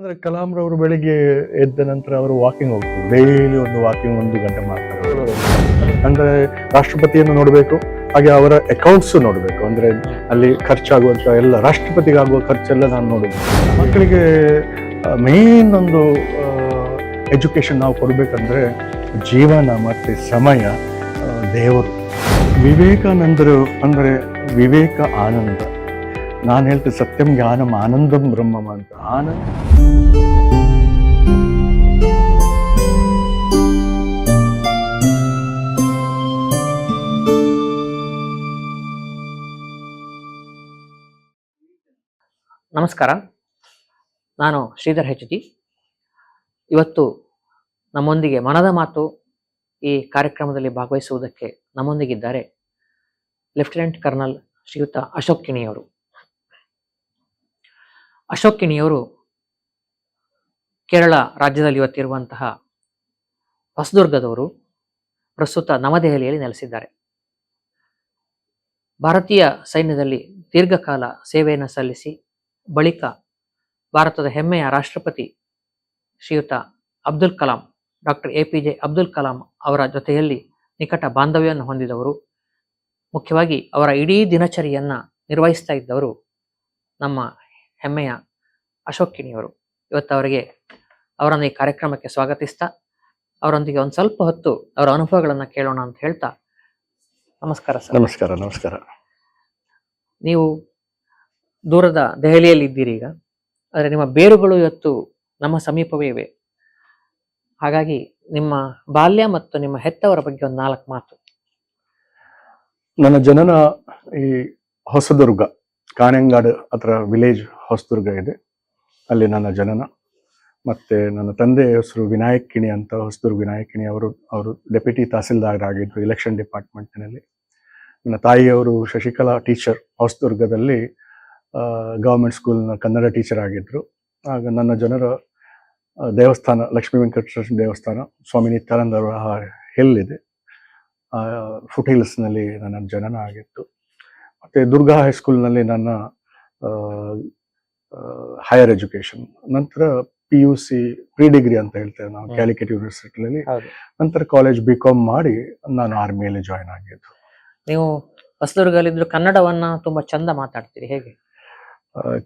ಅಂದ್ರೆ ಕಲಾಂರವರು ಬೆಳಿಗ್ಗೆ ಎದ್ದ ನಂತರ ಅವರು ವಾಕಿಂಗ್ ಹೋಗ್ತಾರೆ. ಡೈಲಿ ಒಂದು ವಾಕಿಂಗ್ ಒಂದು ಗಂಟೆ ಮಾಡ್ತಾರೆ. ಅಂದ್ರೆ ರಾಷ್ಟ್ರಪತಿಯನ್ನು ನೋಡಬೇಕು, ಹಾಗೆ ಅವರ ಅಕೌಂಟ್ಸ್ ನೋಡಬೇಕು. ಅಂದ್ರೆ ಅಲ್ಲಿ ಖರ್ಚಾಗುವಂತ ಎಲ್ಲ, ರಾಷ್ಟ್ರಪತಿಗಾಗುವ ಖರ್ಚೆಲ್ಲ ನಾನು ನೋಡಬೇಕು ಮಕ್ಕಳಿಗೆ ಮೇನ್ ಒಂದು ಎಜುಕೇಶನ್ ನಾವು ಕೊಡಬೇಕಂದ್ರೆ ಜೀವನ ಮತ್ತೆ ಸಮಯ ದೇವರು. ವಿವೇಕಾನಂದರು ಅಂದ್ರೆ ವಿವೇಕ ಆನಂದ. ನಾನು ಹೇಳ್ತೇನೆ ಸತ್ಯಂ ಜ್ಞಾನಂ ಆನಂದಂ ಬ್ರಹ್ಮಮ ಅಂತ. ಆನಂದ ನಮಸ್ಕಾರ. ನಾನು ಶ್ರೀಧರ್ ಹೆಚ್ ಜಿ. ಇವತ್ತು ನಮ್ಮೊಂದಿಗೆ ಮನದ ಮಾತು ಈ ಕಾರ್ಯಕ್ರಮದಲ್ಲಿ ಭಾಗವಹಿಸುವುದಕ್ಕೆ ನಮ್ಮೊಂದಿಗಿದ್ದಾರೆ ಲೆಫ್ಟಿನೆಂಟ್ ಕರ್ನಲ್ ಶ್ರೀಯುತ ಅಶೋಕ್ ಕಿಣಿಯವರು. ಅಶೋಕ್ ಕಿಣಿಯವರು ಕೇರಳ ರಾಜ್ಯದಲ್ಲಿ ಇವತ್ತಿರುವಂತಹ ಹೊಸದುರ್ಗದವರು ಪ್ರಸ್ತುತ ನವದೆಹಲಿಯಲ್ಲಿ ನೆಲೆಸಿದ್ದಾರೆ. ಭಾರತೀಯ ಸೈನ್ಯದಲ್ಲಿ ದೀರ್ಘಕಾಲ ಸೇವೆಯನ್ನು ಸಲ್ಲಿಸಿ ಬಳಿಕ ಭಾರತದ ಹೆಮ್ಮೆಯ ರಾಷ್ಟ್ರಪತಿ ಶ್ರೀಯುತ Abdul Kalam, doctor A P J Abdul Kalam ಅವರ ಜೊತೆಯಲ್ಲಿ ನಿಕಟ ಬಾಂಧವ್ಯವನ್ನು ಹೊಂದಿದವರು. ಮುಖ್ಯವಾಗಿ ಅವರ ಇಡೀ ದಿನಚರಿಯನ್ನ ನಿರ್ವಹಿಸ್ತಾ ಇದ್ದವರು ನಮ್ಮ ಹೆಮ್ಮೆಯ ಅಶೋಕ್ ಕಿಣಿಯವರು. ಇವತ್ತು ಅವರಿಗೆ ಅವರನ್ನು ಈ ಕಾರ್ಯಕ್ರಮಕ್ಕೆ ಸ್ವಾಗತಿಸ್ತಾ ಅವರೊಂದಿಗೆ ಒಂದು ಸ್ವಲ್ಪ ಹೊತ್ತು ಅವರ ಅನುಭವಗಳನ್ನು ಕೇಳೋಣ ಅಂತ ಹೇಳ್ತಾ ನಮಸ್ಕಾರ ಸರ್. ನಮಸ್ಕಾರ ನಮಸ್ಕಾರ. ನೀವು ದೂರದ ದೆಹಲಿಯಲ್ಲಿ ಇದ್ದೀರಿ ಈಗ ಆದರೆ ನಿಮ್ಮ ಬೇರುಗಳು ಇವತ್ತು ನಮ್ಮ ಸಮೀಪವೇ ಇವೆ. ಹಾಗಾಗಿ ನಿಮ್ಮ ಬಾಲ್ಯ ಮತ್ತು ನಿಮ್ಮ ಹೆತ್ತವರ ಬಗ್ಗೆ ಒಂದು ನಾಲ್ಕು ಮಾತು. ನನ್ನ ಜನನ ಈ ಹೊಸದುರ್ಗ ಕಾನೆಂಗಾಡು ಹತ್ರ ವಿಲೇಜ್ ಹೊಸದುರ್ಗ ಇದೆ. ಅಲ್ಲಿ ನನ್ನ ಜನನ. ಮತ್ತು ನನ್ನ ತಂದೆ ಹೆಸರು ವಿನಾಯಕಿಣಿ ಅಂತ ಹೊಸದುರ್ಗ ವಿನಾಯಕ್ ಕಿಣಿ ಅವರು ಅವರು ಡೆಪ್ಯೂಟಿ ತಹಸೀಲ್ದಾರ್ ಆಗಿದ್ದರು ಎಲೆಕ್ಷನ್ ಡಿಪಾರ್ಟ್ಮೆಂಟ್ನಲ್ಲಿ ನನ್ನ ತಾಯಿಯವರು ಶಶಿಕಲಾ ಟೀಚರ್ ಹೊಸದುರ್ಗದಲ್ಲಿ ಗೌರ್ಮೆಂಟ್ ಸ್ಕೂಲ್ನ ಕನ್ನಡ ಟೀಚರ್ ಆಗಿದ್ದರು ಆಗ ನನ್ನ ಜನರ ದೇವಸ್ಥಾನ, ಲಕ್ಷ್ಮೀ ವೆಂಕಟೇಶ್ವರ ದೇವಸ್ಥಾನ, ಸ್ವಾಮಿ ನಿತ್ಯಾನಂದ ಹಿಲ್ ಇದೆ. ಫುಟ್ ಹಿಲ್ಸ್ನಲ್ಲಿ ನನ್ನ ಜನನ ಆಗಿತ್ತು. ಮತ್ತು ದುರ್ಗಾ ಹೈಸ್ಕೂಲ್ನಲ್ಲಿ ನನ್ನ ಹೈಯರ್ ಎಜುಕೇಶನ್ ನಂತರ P U C pre degree ಅಂತ ಹೇಳ್ತೇವೆ ನಾವು ಕ್ಯಾಲಿಕೇಟ್ ಯೂನಿವರ್ಸಿಟಿಯಲ್ಲಿ ನಂತರ ಕಾಲೇಜ್ ಬಿ ಕಾಮ್ ಮಾಡಿ ನಾನು ಆರ್ಮಿಯಲ್ಲಿ ಜಾಯ್ನ್ ಆಗಿದ್ದು. ನೀವು ಹೊಸದುರ್ಗಲ್ಲಿದ್ರು ಕನ್ನಡವನ್ನ ತುಂಬಾ ಚಂದ ಮಾತಾಡ್ತೀರಿ ಹೇಗೆ?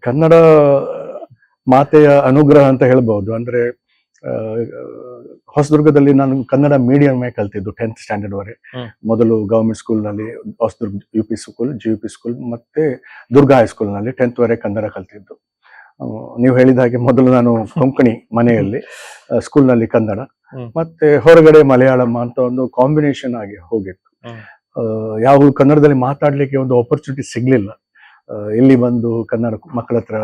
ಕನ್ನಡ ಮಾತೆಯ ಅನುಗ್ರಹ ಅಂತ ಹೇಳ್ಬಹುದು ಅಂದ್ರೆ ಹೊಸದುರ್ಗದಲ್ಲಿ ನಾನು ಕನ್ನಡ ಮೀಡಿಯಂ ಕಲ್ತಿದ್ದು ಟೆಂತ್ ಸ್ಟ್ಯಾಂಡರ್ಡ್ ವರೆ. ಮೊದಲು ಗವರ್ಮೆಂಟ್ ಸ್ಕೂಲ್ನಲ್ಲಿ Hosadurga U P school G U P school ಮತ್ತೆ ದುರ್ಗಾ ಹೈಸ್ಕೂಲ್ನಲ್ಲಿ ಟೆಂತ್ ವರೆ ಕನ್ನಡ ಕಲ್ತಿದ್ದು. ನೀವು ಹೇಳಿದ ಹಾಗೆ ಮೊದಲು ನಾನು ಕೊಂಕಣಿ ಮನೆಯಲ್ಲಿ ಸ್ಕೂಲ್ನಲ್ಲಿ ಕನ್ನಡ. ಮತ್ತೆ ಹೊರಗಡೆ ಮಲಯಾಳಂ ಅಂತ ಒಂದು ಕಾಂಬಿನೇಷನ್ ಆಗಿ ಹೋಗಿತ್ತು. ಯಾವಾಗಲೂ ಕನ್ನಡದಲ್ಲಿ ಮಾತಾಡ್ಲಿಕ್ಕೆ ಒಂದು ಆಪರ್ಚುನಿಟಿ ಸಿಗ್ಲಿಲ್ಲ. ಇಲ್ಲಿ ಬಂದು ಕನ್ನಡ ಮಕ್ಕಳ ಹತ್ರ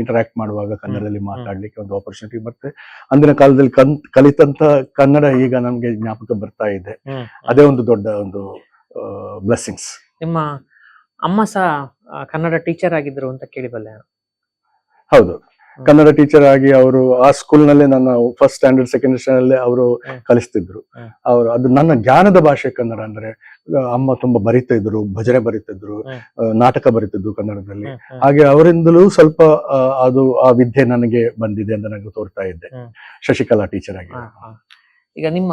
ಇಂಟರಾಕ್ಟ್ ಮಾಡುವಾಗ ಕನ್ನಡದಲ್ಲಿ ಮಾತಾಡ್ಲಿಕ್ಕೆ ಒಂದು ಆಪರ್ಚುನಿಟಿ ಮತ್ತೆ ಅಂದಿನ ಕಾಲದಲ್ಲಿ ಕನ್ ಕಲಿತಂತ ಕನ್ನಡ ಈಗ ನಮ್ಗೆ ಜ್ಞಾಪಕ ಬರ್ತಾ ಇದೆ. ಅದೇ ಒಂದು ದೊಡ್ಡ ಒಂದು ಬ್ಲೆಸ್ಸಿಂಗ್ಸ್ ನಿಮ್ಮ ಅಮ್ಮ ಸಹ ಕನ್ನಡ ಟೀಚರ್ ಆಗಿದ್ರು ಅಂತ ಕೇಳಿಬಲ್ಲ. ಹೌದು. ಕನ್ನಡ ಟೀಚರ್ ಆಗಿ ಅವರು ಆ ಸ್ಕೂಲ್ ನಲ್ಲೇ ನನ್ನ ಫಸ್ಟ್ ಸ್ಟ್ಯಾಂಡರ್ಡ್ ಸೆಕೆಂಡ್ ಸ್ಟ್ಯಾಂಡರ್ಡ್ ಅವರು ಕಲಿಸ್ತಿದ್ರು. ಅವರು ಅದು ನನ್ನ ಜ್ಞಾನದ ಭಾಷೆ ಕನ್ನಡ ಅಂದ್ರೆ ಅಮ್ಮ ತುಂಬಾ ಬರಿತಾ ಇದ್ರು ಭಜನೆ ಬರಿತಿದ್ರು ನಾಟಕ ಬರಿತಿದ್ರು ಕನ್ನಡದಲ್ಲಿ. ಹಾಗೆ ಅವರಿಂದಲೂ ಸ್ವಲ್ಪ ಅದು ಆ ವಿದ್ಯೆ ನನಗೆ ಬಂದಿದೆ ಅಂತ ನನಗೆ ತೋರ್ತಾ ಇದ್ದೆ. ಶಶಿಕಲಾ ಟೀಚರ್ ಆಗಿ. ಈಗ ನಿಮ್ಮ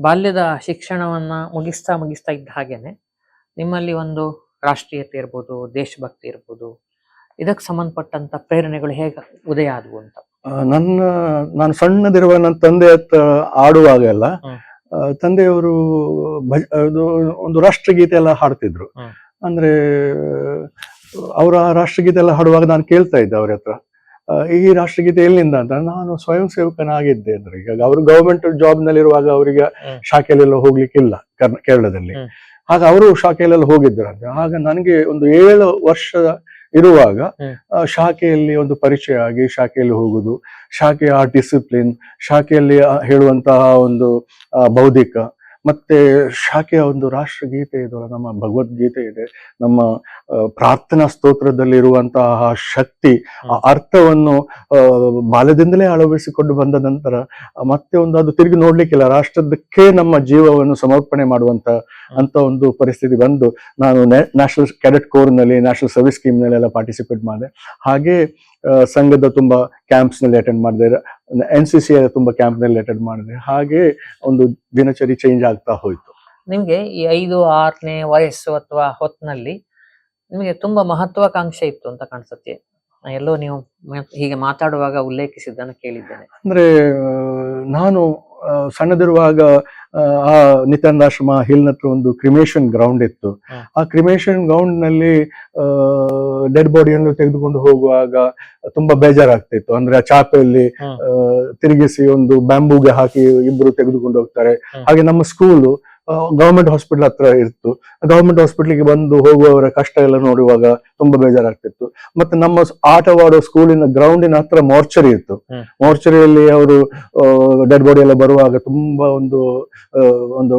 ಬಾಲ್ಯದ ಶಿಕ್ಷಣವನ್ನ ಮುಗಿಸ್ತಾ ಮುಗಿಸ್ತಾ ಇದ್ದ ಹಾಗೇನೆ ನಿಮ್ಮಲ್ಲಿ ಒಂದು ರಾಷ್ಟ್ರೀಯತೆ ಇರ್ಬೋದು ದೇಶಭಕ್ತಿ ಇರ್ಬೋದು ಇದಕ್ಕೆ ಸಂಬಂಧಪಟ್ಟಂತ ಪ್ರೇರಣೆಗಳು ಹೇಗೆ ಉದಯ ಆದವು ಅಂತ ನನ್ನ ನಾನು ಸಣ್ಣದಿರುವ ನನ್ನ ತಂದೆ ಹತ್ರ ಆಡುವಾಗ ಎಲ್ಲ ಹ್ಮ್. ಆ, ತಂದೆಯವರು ಭಜ ಒಂದು ರಾಷ್ಟ್ರಗೀತೆ ಎಲ್ಲ ಹಾಡ್ತಿದ್ರು ಅಂದ್ರೆ ಅವರ ರಾಷ್ಟ್ರಗೀತೆ ಎಲ್ಲ ಹಾಡುವಾಗ ನಾನು ಕೇಳ್ತಾ ಇದ್ದೆ ಅವ್ರ ಹತ್ರ ಈ ರಾಷ್ಟ್ರಗೀತೆ ಎಲ್ಲಿಂದ ಅಂತ ನಾನು ಸ್ವಯಂ ಸೇವಕನಾಗಿದ್ದೆ ಅಂದ್ರೆ ಈಗ ಅವರು ಗವರ್ಮೆಂಟ್ ಜಾಬ್ ನಲ್ಲಿರುವಾಗ ಅವರಿಗೆ. ಶಾಖೆಯಲ್ಲೆಲ್ಲ ಹೋಗ್ಲಿಕ್ಕಿಲ್ಲ ಕರ್ನ ಕೇರಳದಲ್ಲಿ. ಆಗ ಅವರು ಶಾಖೆಯಲ್ಲೆಲ್ಲ ಹೋಗಿದ್ರಂತೆ ಆಗ ನನಗೆ ಒಂದು ಏಳು ವರ್ಷ ಇರುವಾಗ ಶಾಖೆಯಲ್ಲಿ ಒಂದು ಪರಿಚಯ ಆಗಿ ಶಾಖೆಯಲ್ಲಿ ಹೋಗುದು ಶಾಖೆಯ ಆ ಡಿಸಿಪ್ಲಿನ್ ಶಾಖೆಯಲ್ಲಿ ಹೇಳುವಂತಹ ಒಂದು ಬೌದ್ಧಿಕ ಮತ್ತೆ ಶಾಖೆಯ ಒಂದು ರಾಷ್ಟ್ರಗೀತೆ ಇದೆ ನಮ್ಮ ಭಗವದ್ಗೀತೆ ಇದೆ. ನಮ್ಮ ಪ್ರಾರ್ಥನಾ ಸ್ತೋತ್ರದಲ್ಲಿ ಇರುವಂತಹ ಶಕ್ತಿ ಆ ಅರ್ಥವನ್ನು ಬಾಲ್ಯದಿಂದಲೇ ಅಳವಡಿಸಿಕೊಂಡು ಬಂದ ನಂತರ ಮತ್ತೆ ಒಂದು ಅದು ತಿರುಗಿ ನೋಡ್ಲಿಕ್ಕಿಲ್ಲ. ರಾಷ್ಟ್ರದಕ್ಕೆ ನಮ್ಮ ಜೀವವನ್ನು ಸಮರ್ಪಣೆ ಮಾಡುವಂತ ಅಂತ ಒಂದು ಪರಿಸ್ಥಿತಿ ಬಂದು ನಾನು ನ್ಯಾಷನಲ್ ಕ್ಯಾಡೆಟ್ ಕೋರ್ನಲ್ಲಿ ನ್ಯಾಷನಲ್ ಸರ್ವಿಸ್ ಸ್ಕೀಮ್ನಲ್ಲೆಲ್ಲ ಪಾರ್ಟಿಸಿಪೇಟ್ ಮಾಡಿದೆ. ಹಾಗೆ ಸಂಘದ ತುಂಬಾ ಕ್ಯಾಂಪ್ಸ್ನಲ್ಲಿ ಅಟೆಂಡ್ ಮಾಡಿದೆ ಎನ್ ಸಿ ಸಿ ತುಂಬಾ ಕ್ಯಾಂಪ್ನಲ್ಲಿ ಅಟೆಂಡ್ ಮಾಡಿದೆ. ಹಾಗೆ ಒಂದು ದಿನಚರಿ ಚೇಂಜ್ ಆಗ್ತಾ ಹೋಯ್ತು. ನಿಮ್ಗೆ ಈ ಐದು ಆರನೇ ವಯಸ್ಸು ಅಥವಾ ಹೊತ್ತಿನಲ್ಲಿ ನಿಮಗೆ ತುಂಬಾ ಮಹತ್ವಾಕಾಂಕ್ಷೆ ಇತ್ತು ಅಂತ ಕಾಣಿಸುತ್ತೆ. ಎಲ್ಲೋ ನೀವು ಹೀಗೆ ಮಾತಾಡುವಾಗ ಉಲ್ಲೇಖಿಸಿದ್ದನ್ನು ಕೇಳಿದ್ದೇನೆ. ಅಂದ್ರೆ ನಾನು ಸಣ್ಣದಿರುವಾಗ ಆ, ನಿತ್ಯಾನಂದಾಶ್ರಮ ಹಿಲ್ ಹತ್ರ ಒಂದು ಕ್ರಿಮೇಷನ್ ಗ್ರೌಂಡ್ ಇತ್ತು. ಆ ಕ್ರಿಮೇಷನ್ ಗ್ರೌಂಡ್ನಲ್ಲಿ ಡೆಡ್ ಬಾಡಿಯನ್ನು ತೆಗೆದುಕೊಂಡು ಹೋಗುವಾಗ ತುಂಬಾ ಬೇಜಾರಾಗ್ತಿತ್ತು. ಅಂದ್ರೆ ಆ ಚಾಪೆಯಲ್ಲಿ ತಿರುಗಿಸಿ ಒಂದು ಬ್ಯಾಂಬೂಗೆ ಹಾಕಿ ಇಬ್ರು ತೆಗೆದುಕೊಂಡು ಹೋಗ್ತಾರೆ. ಹಾಗೆ ನಮ್ಮ ಸ್ಕೂಲು ಗವರ್ಮೆಂಟ್ ಹಾಸ್ಪಿಟಲ್ ಹತ್ರ ಇತ್ತು ಗವರ್ಮೆಂಟ್ ಹಾಸ್ಪಿಟಲ್ಗೆ ಬಂದು ಹೋಗುವವರ ಕಷ್ಟ ಎಲ್ಲ ನೋಡುವಾಗ ತುಂಬಾ ಬೇಜಾರಾಗ್ತಿತ್ತು. ಮತ್ತೆ ನಮ್ಮ ಆಟವಾಡೋ ಸ್ಕೂಲಿನ ಗ್ರೌಂಡಿನ ಹತ್ರ ಮಾರ್ಚರಿ ಇತ್ತು. ಮೋರ್ಚರಿಯಲ್ಲಿ ಅವರು ಡೆಡ್ ಬಾಡಿ ಎಲ್ಲ ಬರುವಾಗ ತುಂಬಾ ಒಂದು ಒಂದು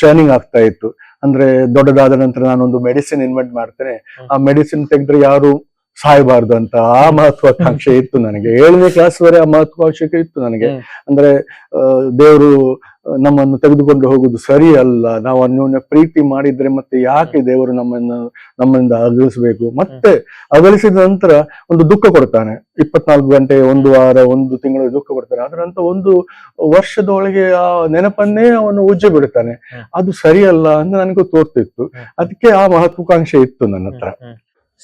ಚರ್ನಿಂಗ್ ಆಗ್ತಾ ಇತ್ತು. ಅಂದ್ರೆ ದೊಡ್ಡದಾದ ನಂತರ ನಾನೊಂದು ಮೆಡಿಸಿನ್ ಇನ್ವೆಂಟ್ ಮಾಡ್ತೇನೆ. ಆ ಮೆಡಿಸಿನ್ ತೆಗೆದ್ರೆ ಯಾರು ಸಾಯಬಾರ್ದು ಅಂತ ಆ ಮಹತ್ವಾಕಾಂಕ್ಷೆ ಇತ್ತು ನನಗೆ. ಏಳನೇ ಕ್ಲಾಸ್ ವರೆ ಆ ಮಹತ್ವಾಕಾಂಕ್ಷೆ ಇತ್ತು ನನಗೆ. ಅಂದ್ರೆ ದೇವರು ನಮ್ಮನ್ನು ತೆಗೆದುಕೊಂಡು ಹೋಗುದು ಸರಿ ಅಲ್ಲ. ನಾವು ಅನ್ಯೋನ್ಯ ಪ್ರೀತಿ ಮಾಡಿದ್ರೆ ಮತ್ತೆ ಯಾಕೆ ದೇವರು ನಮ್ಮನ್ನು ನಮ್ಮಿಂದ ಅಗಲಿಸಬೇಕು? ಮತ್ತೆ ಅಗಲಿಸಿದ ನಂತರ ಒಂದು ದುಃಖ ಕೊಡ್ತಾನೆ. ಇಪ್ಪತ್ನಾಲ್ಕು ಗಂಟೆ ಒಂದು ವಾರ ಒಂದು ತಿಂಗಳು ದುಃಖ ಕೊಡ್ತಾನೆ. ಅದರ ನಂತರ ಒಂದು ವರ್ಷದೊಳಗೆ ಆ ನೆನಪನ್ನೇ ಅವನು ಉಜ್ಜೆ ಬಿಡ್ತಾನೆ. ಅದು ಸರಿಯಲ್ಲ ಅಂತ ನನಗೂ ತೋರ್ತಿತ್ತು. ಅದಕ್ಕೆ ಆ ಮಹತ್ವಾಕಾಂಕ್ಷೆ ಇತ್ತು ನನ್ನ ಹತ್ರ.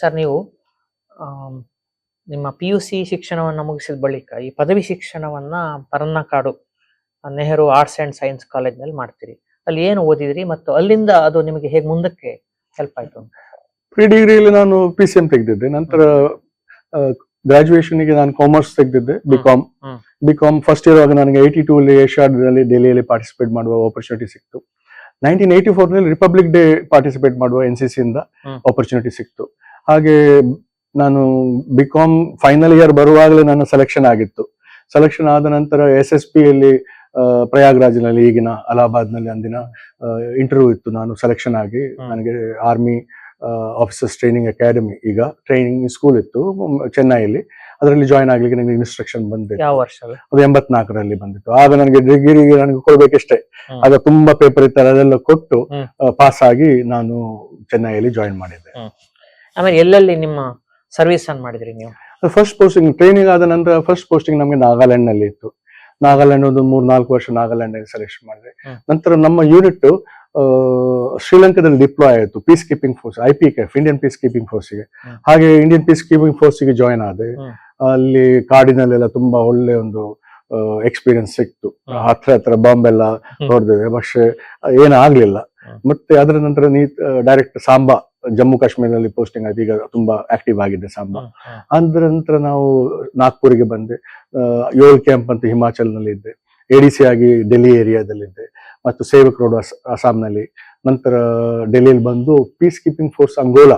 ಸರ್ ನೀವು ನಿಮ್ಮ ಪಿ ಯು ಸಿ ಶಿಕ್ಷಣವನ್ನು ಮುಗಿಸಿದ ಬಳಿಕ ಈ ಪದವಿ ಶಿಕ್ಷಣವನ್ನ ಪರನ್ನಕಾಡು ನೆಹರು ಆರ್ಟ್ಸ್ ಅಂಡ್ ಸೈನ್ಸ್ ಕಾಲೇಜ್ನಲ್ಲಿ ಮಾಡ್ತೀರಿ. ಅಲ್ಲಿ ಏನು ಓದಿದಿರಿ ಮತ್ತು ಅಲ್ಲಿಂದ ಅದು ನಿಮಗೆ ಹೇಗೆ ಮುಂದಕ್ಕೆ ಹೆಲ್ಪ್ ಆಯ್ತು ಫ್ರೀ ಪ್ರಿ ಡಿಗ್ರಿಯಲ್ಲಿ ನಾನು ಪಿ ಸಿ ಎಂ ತೆಗೆದಿದ್ದೆ. ನಂತರ ಗ್ರಾಜುಯೇಷನ್ಗೆ ನಾನು commerce ತೆಗೆದಿದ್ದೆ. B com B com first year ಆಗ ನನಗೆ ಏಯ್ಟಿ ಟೂ ಅಲ್ಲಿ ಏಷ್ಯಾಡ್ನಲ್ಲಿ ಡೆಲ್ಲಿಯಲ್ಲಿ ಪಾರ್ಟಿಸಿಪೇಟ್ ಮಾಡುವ ಆಪರ್ಚುನಿಟಿ ಸಿಕ್ತು. ನೈನ್ಟೀನ್ ಏಯ್ಟಿ ನಲ್ಲಿ ರಿಪಬ್ಲಿಕ್ ಡೇ ಪಾರ್ಟಿಸಿಪೇಟ್ ಮಾಡುವ ಎನ್ ಸಿ ಇಂದ ಹ್ಮ್. ಆಪರ್ಚುನಿಟಿ ಸಿಕ್ತು. ಹಾಗೆ ನಾನು ಬಿ ಕಾಮ್ ಫೈನಲ್ ಇಯರ್ ಬರುವಾಗಲೇ ನನ್ನ ಸೆಲೆಕ್ಷನ್ ಆಗಿತ್ತು. ಸೆಲೆಕ್ಷನ್ ಆದ ನಂತರ ಎಸ್ ಎಸ್ ಪಿಯಲ್ಲಿ ಪ್ರಯಾಗ್ರಾಜ್ನಲ್ಲಿ ಈಗಿನ ಅಲಹಾಬಾದ್ನಲ್ಲಿ ಅಂದಿನ ಇಂಟರ್ವ್ಯೂ ಇತ್ತು ನಾನು ಸೆಲೆಕ್ಷನ್ ಆಗಿ. ನನಗೆ ಆರ್ಮಿ ಆಫೀಸರ್ಸ್ ಟ್ರೈನಿಂಗ್ ಅಕಾಡೆಮಿ ಈಗ ಟ್ರೈನಿಂಗ್ ಸ್ಕೂಲ್ ಇತ್ತು ಚೆನ್ನೈಯಲ್ಲಿ. ಅದರಲ್ಲಿ ಜಾಯ್ನ್ ಆಗ್ಲಿಕ್ಕೆ ನನಗೆ ಇನ್ಸ್ಟ್ರಕ್ಷನ್ ಬಂದಿತ್ತು. ಯಾವ ವರ್ಷ ಅದು? ಎಂಬತ್ನಾಲ್ಕರಲ್ಲಿ ಬಂದಿತ್ತು. ಆಗ ನನಗೆ ಡಿಗ್ರಿಗೆ ನನಗೆ ಕೊಡ್ಬೇಕಷ್ಟೇ. ಆಗ ತುಂಬಾ ಪೇಪರ್ ಇತ್ತು ಅದೆಲ್ಲ ಕೊಟ್ಟು ಪಾಸ್ ಆಗಿ ನಾನು ಚೆನ್ನೈಯಲ್ಲಿ ಜಾಯಿನ್ ಮಾಡಿದ್ದೆ. ಆಮೇಲೆ ಎಲ್ಲೆಲ್ಲಿ ನಿಮ್ಮ ಸರ್ವಿಸ್ ಅನ್ನು ಮಾಡಿದ್ರಿ ನೀವು? ಫಸ್ಟ್ ಪೋಸ್ಟಿಂಗ್ ಟ್ರೈನಿಂಗ್ ಆದ ನಂತರ ಫಸ್ಟ್ ಪೋಸ್ಟಿಂಗ್ ನಮಗೆ ನಾಗಾಲ್ಯಾಂಡ್ನಲ್ಲಿ ಇತ್ತು. ನಾಗಾಲ್ಯಾಂಡ್ ಒಂದು ಮೂರ್ ನಾಲ್ಕು ವರ್ಷ ನಾಗಾಲ್ಯಾಂಡ್ನಲ್ಲಿ ಸೆಲೆಕ್ಷನ್ ಮಾಡಿದೆ. ನಂತರ ನಮ್ಮ ಯೂನಿಟ್ ಶ್ರೀಲಂಕಾದಲ್ಲಿ ಡಿಪ್ಲಾಯ್ ಆಯಿತು peace keeping force I P K F Indian peace keeping ಫೋರ್ಸ್ಗೆ ಹಾಗೆ ಇಂಡಿಯನ್ ಪೀಸ್ ಕೀಪಿಂಗ್ ಫೋರ್ಸ್ಗೆ ಜಾಯ್ನ್ ಆದೆ. ಅಲ್ಲಿ ಕಾಡಿನಲ್ಲೆಲ್ಲ ತುಂಬಾ ಒಳ್ಳೆ ಒಂದು ಎಕ್ಸ್ಪೀರಿಯನ್ಸ್ ಸಿಕ್ತು. ಹತ್ರ ಹತ್ರ ಬಾಂಬ್ ಎಲ್ಲ ನೋಡಿದ್ದೇವೆ ಪಕ್ಷೆ ಏನಾಗ್ಲಿಲ್ಲ ಮತ್ತೆ ಅದರ ನಂತರ ನೀ ಡೈರೆಕ್ಟ್ ಸಾಂಬಾ ಜಮ್ಮು ಕಾಶ್ಮೀರದಲ್ಲಿ ಪೋಸ್ಟಿಂಗ್ ಆಯ್ತು. ಈಗ ತುಂಬಾ ಆಕ್ಟಿವ್ ಆಗಿದೆ ಸಾಂಬಾ. ಅಂದ್ರ. ನಂತರ ನಾವು ನಾಗ್ಪುರಿಗೆ ಬಂದೆ. ಯೋಳ್ ಏಳು ಕ್ಯಾಂಪ್ ಅಂತ ಹಿಮಾಚಲ್ನಲ್ಲಿ ಇದ್ದೆ. ಎಡಿಸಿ ಆಗಿ ಡೆಲ್ಲಿ ಏರಿಯಾದಲ್ಲಿದ್ದೆ ಮತ್ತು ಸೇವಕ್ ರೋಡ್ ಅಸ್- ಅಸ್ಸಾಂನಲ್ಲಿ. ನಂತರ ಡೆಲ್ಲಿಯಲ್ಲಿ ಬಂದು ಪೀಸ್ ಕೀಪಿಂಗ್ ಫೋರ್ಸ್ ಅಂಗೋಲಾ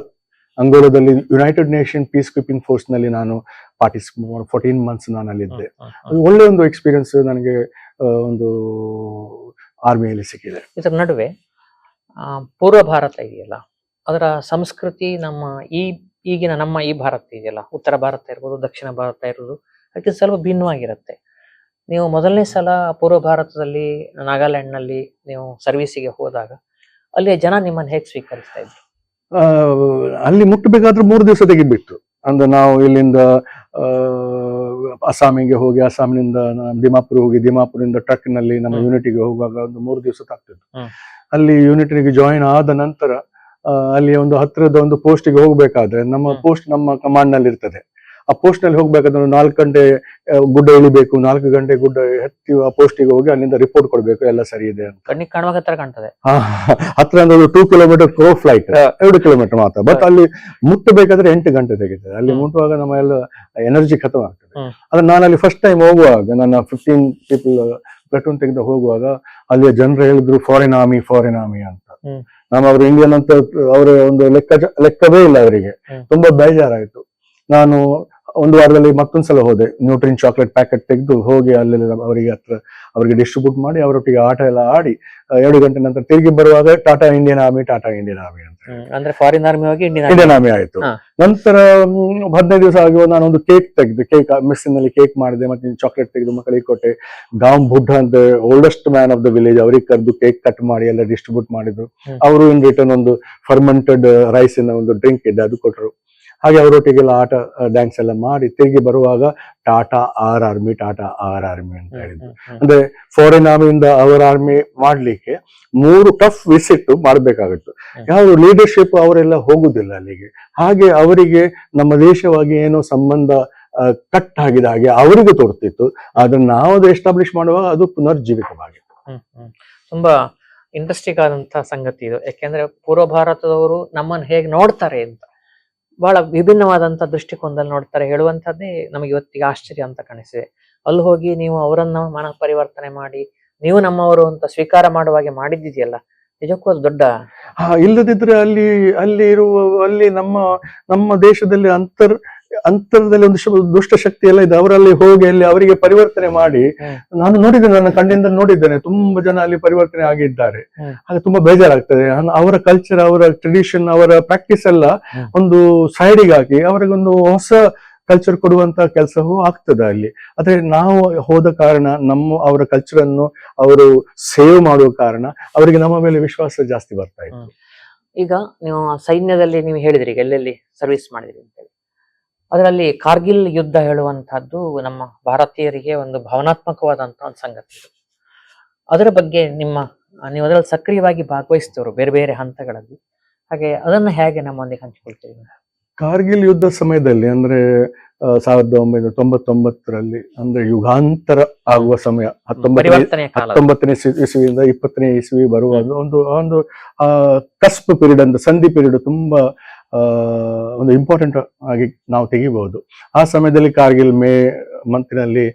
ಅಂಗೋಲಾದಲ್ಲಿ ಯುನೈಟೆಡ್ ನೇಷನ್ ಪೀಸ್ ಕೀಪಿಂಗ್ ಫೋರ್ಸ್ನಲ್ಲಿ ನಾನು ಪಾರ್ಟಿಸಿಪೇಟ್ ಫೋರ್ಟೀನ್ ಮಂತ್ಸ್ ನಾನು ಅಲ್ಲಿದ್ದೆ ಒಳ್ಳೆ ಒಂದು ಎಕ್ಸ್ಪೀರಿಯನ್ಸ್ ನನಗೆ ಒಂದು ಆರ್ಮಿಯಲ್ಲಿ ಸಿಕ್ಕಿದೆ. ಇದರ ನಡುವೆ ಪೂರ್ವ ಭಾರತ ಇದೆಯಲ್ಲ? ಅದರ ಸಂಸ್ಕೃತಿ ನಮ್ಮ ಈ ಈಗಿನ ನಮ್ಮ ಈ ಭಾರತ ಇದೆಯಲ್ಲ ಉತ್ತರ ಭಾರತ ಇರ್ಬೋದು ದಕ್ಷಿಣ ಭಾರತ ಇರ್ಬೋದು ಅದಕ್ಕೆ ಸ್ವಲ್ಪ ಭಿನ್ನವಾಗಿರುತ್ತೆ ನೀವು ಮೊದಲನೇ ಸಲ ಪೂರ್ವ ಭಾರತದಲ್ಲಿ ನಾಗಾಲ್ಯಾಂಡ್ನಲ್ಲಿ ನೀವು ಸರ್ವಿಸಿಗೆ ಹೋದಾಗ ಅಲ್ಲಿಯ ಜನ ನಿಮ್ಮನ್ನು ಹೇಗೆ ಸ್ವೀಕರಿಸ್ತಾ ಇದ್ರು ಅಲ್ಲಿ ಮುಟ್ಟಬೇಕಾದ್ರೆ ಮೂರು ದಿವಸ ತೆಗಿಬಿಟ್ಟು ಅಂದ್ರೆ ನಾವು ಇಲ್ಲಿಂದ ಅಸ್ಸಾಮಿಗೆ ಹೋಗಿ ಅಸ್ಸಾಂನಿಂದ ದಿಮಾಪುರ್ ಹೋಗಿ ದಿಮಾಪುರಿಂದ ಟ್ರಕ್ನಲ್ಲಿ ನಮ್ಮ. ಯೂನಿಟಿಗೆ ಹೋಗುವಾಗ ಒಂದು ಮೂರು ದಿವಸ ತಾಗ್ತಿತ್ತು. ಅಲ್ಲಿ ಯೂನಿಟಿಗೆ ಜಾಯಿನ್ ಆದ ನಂತರ ಅಲ್ಲಿ ಒಂದು ಹತ್ತಿರದ ಒಂದು ಪೋಸ್ಟಿಗೆ ಹೋಗ್ಬೇಕಾದ್ರೆ ನಮ್ಮ ಪೋಸ್ಟ್ ನಮ್ಮ ಕಮಾಂಡ್ನಲ್ಲಿ ಇರ್ತದೆ. ಆ ಪೋಸ್ಟ್ನಲ್ಲಿ ಹೋಗ್ಬೇಕಾದ್ರೆ ನಾಲ್ಕು ಗಂಟೆ ಗುಡ್ಡ ಇಳಿಬೇಕು ನಾಲ್ಕು ಗಂಟೆ ಗುಡ್ಡ ಹತ್ತಿ ಆ ಪೋಸ್ಟಿಗೆ ಹೋಗಿ ಅಲ್ಲಿಂದ ರಿಪೋರ್ಟ್ ಕೊಡಬೇಕು ಎಲ್ಲ ಸರಿ ಇದೆ ಅಂತ. ಕಣ್ಣಿಗೆ ಕಾಣುವಾಗ ಹತ್ರ ಕಾಣ್ತದೆ. ಹತ್ರ ಅಂದ್ರೆ ಒಂದು ಟೂ ಕಿಲೋಮೀಟರ್ ಕ್ರೋ ಫ್ಲೈಟ್. ಎರಡು ಕಿಲೋಮೀಟರ್ ಮಾತ್ರ. ಬಟ್ ಅಲ್ಲಿ ಮುಟ್ಟಬೇಕಾದ್ರೆ ಎಂಟು ಗಂಟೆ ತೆಗೀತದೆ. ಅಲ್ಲಿ ಮುಟ್ಟುವಾಗ ನಮ್ಮ ಎಲ್ಲ ಎನರ್ಜಿ ಖತಮ್ ಆಗ್ತದೆ. ಆದ್ರೆ ನಾನು ಅಲ್ಲಿ ಫಸ್ಟ್ ಟೈಮ್ ಹೋಗುವಾಗ ನನ್ನ ಫಿಫ್ಟೀನ್ ಪೀಪಲ್ ಪ್ಲಟೂನ್ ತೆಗೆದು ಹೋಗುವಾಗ ಅಲ್ಲಿಯ ಜನರು ಹೇಳಿದ್ರು ಫಾರಿನ್ ಆರ್ಮಿ ಫಾರಿನ್ ಆರ್ಮಿ ಅಂತ. ಅವ್ರ ಅವರು ಇಂಡಿಯನ್ ಅಂತ ಅವರ ಒಂದು ಲೆಕ್ಕ ಲೆಕ್ಕವೇ ಇಲ್ಲ ಅವರಿಗೆ. ತುಂಬಾ ಬೇಜಾರಾಯ್ತು. ನಾನು ಒಂದು ವಾರದಲ್ಲಿ ಮತ್ತೊಂದ್ಸಲ ಹೋದೆ. ನ್ಯೂಟ್ರಿನ್ ಚಾಕ್ಲೇಟ್ ಪ್ಯಾಕೆಟ್ ತೆಗೆದು ಹೋಗಿ ಅಲ್ಲೆಲ್ಲ ಅವರಿಗೆ ಹತ್ರ ಅವರಿಗೆ ಡಿಸ್ಟ್ರಿಬ್ಯೂಟ್ ಮಾಡಿ ಅವರೊಟ್ಟಿಗೆ ಆಟ ಎಲ್ಲ ಆಡಿ ಎರಡು ಗಂಟೆ ನಂತರ ತಿರುಗಿ ಬರುವಾಗ tata Indian army tata Indian army ಅಂತ ಅಂದ್ರೆ ಫಾರಿನ್ ಆರ್ಮಿ ಹೋಗಿ ಇಂಡಿಯನ್ ಆರ್ಮಿ ಆಯ್ತು. ನಂತರ ಹದಿನೈದು ದಿವಸ ಆಗಿ ನಾನು ಒಂದು ಕೇಕ್ ತೆಗೆದು ಕೇಕ್ನಲ್ಲಿ ಕೇಕ್ ಮಾಡಿದೆ ಮತ್ತೆ ಚಾಕ್ಲೇಟ್ ತೆಗೆದು ಮಕ್ಕಳಿಗೆ ಕೊಟ್ಟೆ. ಗಾಮ್ ಬುಡ್ಡ ಅಂತ oldest man of the village ಅವರಿಗೆ ಕರೆದು ಕೇಕ್ ಕಟ್ ಮಾಡಿ ಎಲ್ಲ ಡಿಸ್ಟ್ರಿಬ್ಯೂಟ್ ಮಾಡಿದ್ರು. ಅವರು ಇನ್ ರಿಟರ್ನ್ ಒಂದು ಫರ್ಮೆಂಟೆಡ್ ರೈಸ್ ಇನ ಒಂದು ಡ್ರಿಂಕ್ ಇದೆ ಅದು ಕೊಟ್ಟರು ಹಾಗೆ ಅವರೊಟ್ಟಿಗೆಲ್ಲ ಆಟ ಡ್ಯಾನ್ಸ್ ಎಲ್ಲ ಮಾಡಿ ತಿರುಗಿ ಬರುವಾಗ ಟಾಟಾ ಆರ್ ಆರ್ಮಿ ಟಾಟಾ ಆರ್ ಆರ್ಮಿ ಅಂತ ಹೇಳಿದ್ರು. ಅಂದ್ರೆ ಫಾರಿನ್ ಆರ್ಮಿಯಿಂದ ಅವರ್ ಆರ್ಮಿ ಮಾಡ್ಲಿಕ್ಕೆ ಮೂರು ಟಫ್ ವಿಸಿಟ್ ಮಾಡ್ಬೇಕಾಗಿತ್ತು ಯಾವ ಲೀಡರ್ಶಿಪ್ ಅವರೆಲ್ಲ ಹೋಗುದಿಲ್ಲ ಅಲ್ಲಿಗೆ. ಹಾಗೆ ಅವರಿಗೆ ನಮ್ಮ ದೇಶವಾಗಿ ಏನೋ ಸಂಬಂಧ ಕಟ್ ಆಗಿದೆ ಹಾಗೆ ಅವರಿಗೂ ತೋರ್ತಿತ್ತು. ಅದನ್ನ ನಾವು ಅದು ಎಸ್ಟಾಬ್ಲಿಷ್ ಮಾಡುವಾಗ ಅದು ಪುನರ್ಜೀವಿತವಾಗಿತ್ತು. ತುಂಬಾ ಇಂಟ್ರೆಸ್ಟಿಂಗ್ ಆದಂತಹ ಸಂಗತಿ ಇದು. ಯಾಕೆಂದ್ರೆ ಪೂರ್ವ ಭಾರತದವರು ನಮ್ಮನ್ನು ಹೇಗೆ ನೋಡ್ತಾರೆ ಅಂತ. ಬಹಳ ವಿಭಿನ್ನವಾದಂತ ದೃಷ್ಟಿಕೋನದಲ್ಲಿ ನೋಡ್ತಾರೆ ಹೇಳುವಂತದ್ದೇ ನಮಗೆ ಇವತ್ತಿಗೆ ಆಶ್ಚರ್ಯ ಅಂತ ಕಾಣಿಸಿದೆ. ಅಲ್ಲಿ ಹೋಗಿ ನೀವು ಅವರನ್ನ ಮನ ಪರಿವರ್ತನೆ ಮಾಡಿ, ನೀವು ನಮ್ಮವರು ಅಂತ ಸ್ವೀಕಾರ ಮಾಡುವ ಹಾಗೆ ಮಾಡಿದ್ದಿದೆಯಲ್ಲ, ನಿಜಕ್ಕೂ ಅದು ದೊಡ್ಡ ಇಲ್ಲದಿದ್ರೆ ಅಲ್ಲಿ ಅಲ್ಲಿ ಇರುವ, ಅಲ್ಲಿ ನಮ್ಮ ನಮ್ಮ ದೇಶದಲ್ಲಿ ಅಂತರ್ ಅಂತರದಲ್ಲಿ ಒಂದು ದುಷ್ಟ ಶಕ್ತಿ ಎಲ್ಲ ಇದೆ. ಅವರಲ್ಲಿ ಹೋಗಿ ಅಲ್ಲಿ ಅವರಿಗೆ ಪರಿವರ್ತನೆ ಮಾಡಿ ನಾನು ನೋಡಿದ್ದೇನೆ ನನ್ನ ಕಣ್ಣಿಂದ ನೋಡಿದ್ದೇನೆ. ತುಂಬಾ ಜನ ಅಲ್ಲಿ ಪರಿವರ್ತನೆ ಆಗಿದ್ದಾರೆ. ಹಾಗೆ ತುಂಬಾ ಬೇಜಾರಾಗ್ತದೆ. ಅವರ ಕಲ್ಚರ್ ಅವರ ಟ್ರೆಡಿಷನ್ ಅವರ ಪ್ರಾಕ್ಟೀಸ್ ಎಲ್ಲ. ಒಂದು ಸೈಡಿಗೆ ಹಾಕಿ ಅವರಿಗೊಂದು ಹೊಸ ಕಲ್ಚರ್ ಕೊಡುವಂತ ಕೆಲಸವೂ ಆಗ್ತದೆ ಅಲ್ಲಿ. ಆದ್ರೆ ನಾವು ಹೋದ ಕಾರಣ ನಮ್ಮ ಅವರ ಕಲ್ಚರ್ ಅನ್ನು ಅವರು ಸೇವ್ ಮಾಡುವ ಕಾರಣ ಅವರಿಗೆ ನಮ್ಮ ಮೇಲೆ ವಿಶ್ವಾಸ ಜಾಸ್ತಿ ಬರ್ತಾ ಇತ್ತು. ಈಗ ನೀವು ಸೈನ್ಯದಲ್ಲಿ ನೀವು ಹೇಳಿದ್ರಿ ಎಲ್ಲೆಲ್ಲಿ ಸರ್ವಿಸ್ ಮಾಡಿದ್ರಿ ಅಂತೇಳಿ ಅದರಲ್ಲಿ ಕಾರ್ಗಿಲ್ ಯುದ್ಧ ಹೇಳುವಂತಹದ್ದು ನಮ್ಮ ಭಾರತೀಯರಿಗೆ ಒಂದು ಭಾವನಾತ್ಮಕವಾದಂತಹ ಒಂದು ಸಂಗತಿ. ಅದರ ಬಗ್ಗೆ ನಿಮ್ಮ ನೀವು ಅದರಲ್ಲಿ ಸಕ್ರಿಯವಾಗಿ ಭಾಗವಹಿಸ್ತವರು ಬೇರೆ ಬೇರೆ ಹಂತಗಳಲ್ಲಿ ಹಾಗೆ ಅದನ್ನ ಹೇಗೆ ನಮ್ಮೊಂದಿಗೆ ಹಂಚಿಕೊಳ್ತೀವಿ ಕಾರ್ಗಿಲ್ ಯುದ್ಧ ಸಮಯದಲ್ಲಿ ಅಂದ್ರೆ ಸಾವಿರದ ಒಂಬೈನೂರ ತೊಂಬತ್ತೊಂಬತ್ತರಲ್ಲಿ ಅಂದ್ರೆ ಯುಗಾಂತರ ಆಗುವ ಸಮಯ ಹತ್ತೊಂಬತ್ತನೇ. ಹತ್ತೊಂಬತ್ತನೇ ಇಸ್ವಿಯಿಂದ ಇಪ್ಪತ್ತನೇ ಇಸ್ವಿ ಬರುವ ಒಂದು ಒಂದು ಆ ಕಸ್ಪ್ ಪೀರಿಯಡ್ ಅಂತ ಸಂಧಿ ಪೀರಿಯಡ್ ತುಂಬಾ ಒಂದು ಇಂಪಾರ್ಟೆಂಟ್ ಆಗಿ ನಾವು ತೆಗಿಬಹುದು ಆ ಸಮಯದಲ್ಲಿ ಕಾರ್ಗಿಲ್ ಮೇ ಮಂತ್ನಲ್ಲಿ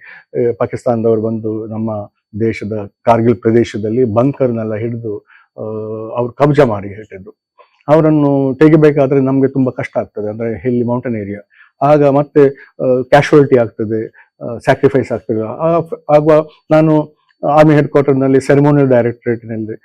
ಪಾಕಿಸ್ತಾನದವರು ಬಂದು ನಮ್ಮ ದೇಶದ ಕಾರ್ಗಿಲ್ ಪ್ರದೇಶದಲ್ಲಿ ಬಂಕರ್ನೆಲ್ಲ ಹಿಡಿದು ಅವ್ರು ಕಬ್ಜಾ ಮಾಡಿ ಹೇಳಿದ್ರು ಅವರನ್ನು ತೆಗಿಬೇಕಾದ್ರೆ ನಮಗೆ ತುಂಬಾ ಕಷ್ಟ ಆಗ್ತದೆ, ಅಂದ್ರೆ ಹಿಲ್ಲಿ ಮೌಂಟೇನ್ ಏರಿಯಾ ಆಗ ಮತ್ತೆ ಕ್ಯಾಶುವಲ್ಟಿ ಆಗ್ತದೆ ಸ್ಯಾಕ್ರಿಫೈಸ್ ಆಗ್ತದೆ. ಆಗುವ, ನಾನು ಆರ್ಮಿ ಹೆಡ್ ಕ್ವಾರ್ಟರ್ನಲ್ಲಿ ceremonial ಡೈರೆಕ್ಟರೇಟ್ನಲ್ಲಿ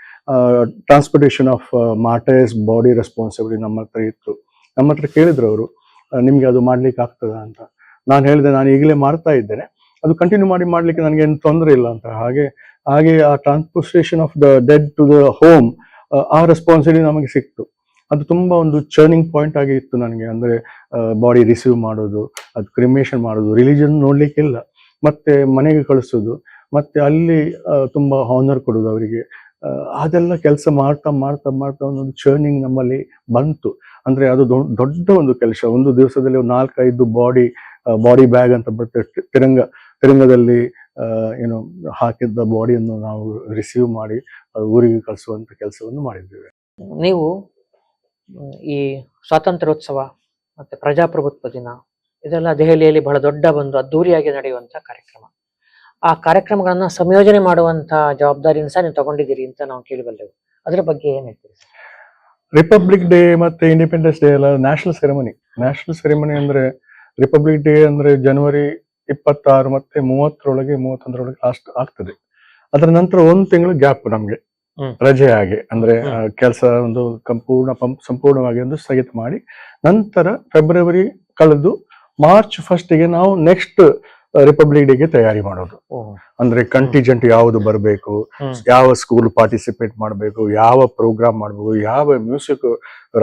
transportation of martyrs body responsibility ನಮ್ಮ ಹತ್ರ ಇತ್ತು. ನಮ್ಮ ಹತ್ರ ಕೇಳಿದ್ರು ಅವರು ನಿಮಗೆ ಅದು ಮಾಡ್ಲಿಕ್ಕೆ ಆಗ್ತದಾ ಅಂತ? ನಾನು ಹೇಳಿದೆ, ನಾನು ಈಗಲೇ ಮಾಡ್ತಾ ಇದ್ದೇನೆ. ಅದು ಕಂಟಿನ್ಯೂ ಮಾಡಿ ಮಾಡ್ಲಿಕ್ಕೆ ನನಗೆ ಏನು ತೊಂದರೆ ಇಲ್ಲ ಅಂತ. ಹಾಗೆ ಹಾಗೆ ಆ transportation of the dead to the home ಆ ರೆಸ್ಪಾನ್ಸಿಬಿಲಿಟಿ ನಮಗೆ ಸಿಕ್ತು. ಅದು ತುಂಬ ಒಂದು ಚರ್ನಿಂಗ್ ಪಾಯಿಂಟ್ ಆಗಿ ಇತ್ತು ನನಗೆ. ಅಂದರೆ ಬಾಡಿ ರಿಸೀವ್ ಮಾಡೋದು, ಅದು ಕ್ರಿಮೇಷನ್ ಮಾಡೋದು ರಿಲಿಜನ್ ನೋಡಲಿಕ್ಕಿಲ್ಲ. ಮತ್ತೆ ಮನೆಗೆ ಕಳಿಸೋದು ಮತ್ತೆ ಅಲ್ಲಿ ತುಂಬಾ ಹಾನರ್ ಕೊಡೋದು ಅವರಿಗೆ. ಅದೆಲ್ಲ ಕೆಲಸ ಮಾಡ್ತಾ ಮಾಡ್ತಾ ಮಾಡ್ತಾ ಒಂದೊಂದು ಚರ್ನಿಂಗ್ ನಮ್ಮಲ್ಲಿ ಬಂತು. ಅಂದ್ರೆ ಅದು ದೊಡ್ಡ ಒಂದು ಕೆಲಸ. ಒಂದು ದಿವಸದಲ್ಲಿ ಒಂದು ನಾಲ್ಕೈದು ಬಾಡಿ ಬಾಡಿ ಬ್ಯಾಗ್ ಅಂತ ಬರ್ತದೆ ತಿರಂಗ, ತಿರಂಗದಲ್ಲಿ ಏನು, ಹಾಕಿದ್ದ ಬಾಡಿಯನ್ನು ನಾವು ರಿಸೀವ್ ಮಾಡಿ ಊರಿಗೆ ಕಳಿಸುವಂತ ಕೆಲಸವನ್ನು ಮಾಡಿದ್ದೇವೆ. ನೀವು, ಈ ಸ್ವಾತಂತ್ರ್ಯೋತ್ಸವ ಮತ್ತೆ ಪ್ರಜಾಪ್ರಭುತ್ವ ದಿನ, ಇದೆಲ್ಲ ದೆಹಲಿಯಲ್ಲಿ ಬಹಳ ದೊಡ್ಡ ಒಂದು ಅದ್ದೂರಿಯಾಗಿ ನಡೆಯುವಂತ ಕಾರ್ಯಕ್ರಮ. ಆ ಕಾರ್ಯಕ್ರಮಗಳನ್ನ ಸಂಯೋಜನೆ ಮಾಡುವಂತ ಜವಾಬ್ದಾರಿಯನ್ನು ಸಹ ನೀವು ತಗೊಂಡಿದ್ದೀರಿ ಅಂತ ನಾವು ಕೇಳಿಬಲ್ಲೆವು. ಅದರ ಬಗ್ಗೆ ಏನ್ ಹೇಳ್ತೀರಿ? ರಿಪಬ್ಲಿಕ್ ಡೇ ಮತ್ತೆ ಇಂಡಿಪೆಂಡೆನ್ಸ್ ಡೇ ಎಲ್ಲ ನ್ಯಾಷನಲ್ ಸೆರೆಮನಿ ನ್ಯಾಷನಲ್ ಸೆರೆಮನಿ ಅಂದ್ರೆ ರಿಪಬ್ಲಿಕ್ ಡೇ ಅಂದ್ರೆ ಜನವರಿ ಇಪ್ಪತ್ತಾರು ಮತ್ತೆ ಮೂವತ್ತರೊಳಗೆ ಮೂವತ್ತೊಂದರೊಳಗೆ ಲಾಸ್ಟ್ ಆಗ್ತದೆ. ಅದರ ನಂತರ ಒಂದು ತಿಂಗಳು ಗ್ಯಾಪ್ ನಮ್ಗೆ. ರಜೆ ಆಗಿ ಅಂದ್ರೆ ಕೆಲಸ ಒಂದು ಸಂಪೂರ್ಣ ಸಂಪೂರ್ಣವಾಗಿ ಒಂದು ಸ್ಥಗಿತ ಮಾಡಿ ನಂತರ ಫೆಬ್ರವರಿ ಕಳೆದು ಮಾರ್ಚ್ ಫಸ್ಟಿಗೆ ನಾವು ನೆಕ್ಸ್ಟ್ ರಿಪಬ್ಲಿಕ್ ಡೇಗೆ ತಯಾರಿ ಮಾಡೋದು. ಅಂದ್ರೆ ಕಂಟಿಜೆಂಟ್ ಯಾವುದು ಬರಬೇಕು ಯಾವ ಸ್ಕೂಲ್ ಪಾರ್ಟಿಸಿಪೇಟ್ ಮಾಡಬೇಕು ಯಾವ ಪ್ರೋಗ್ರಾಮ್ ಮಾಡಬೇಕು ಯಾವ ಮ್ಯೂಸಿಕ್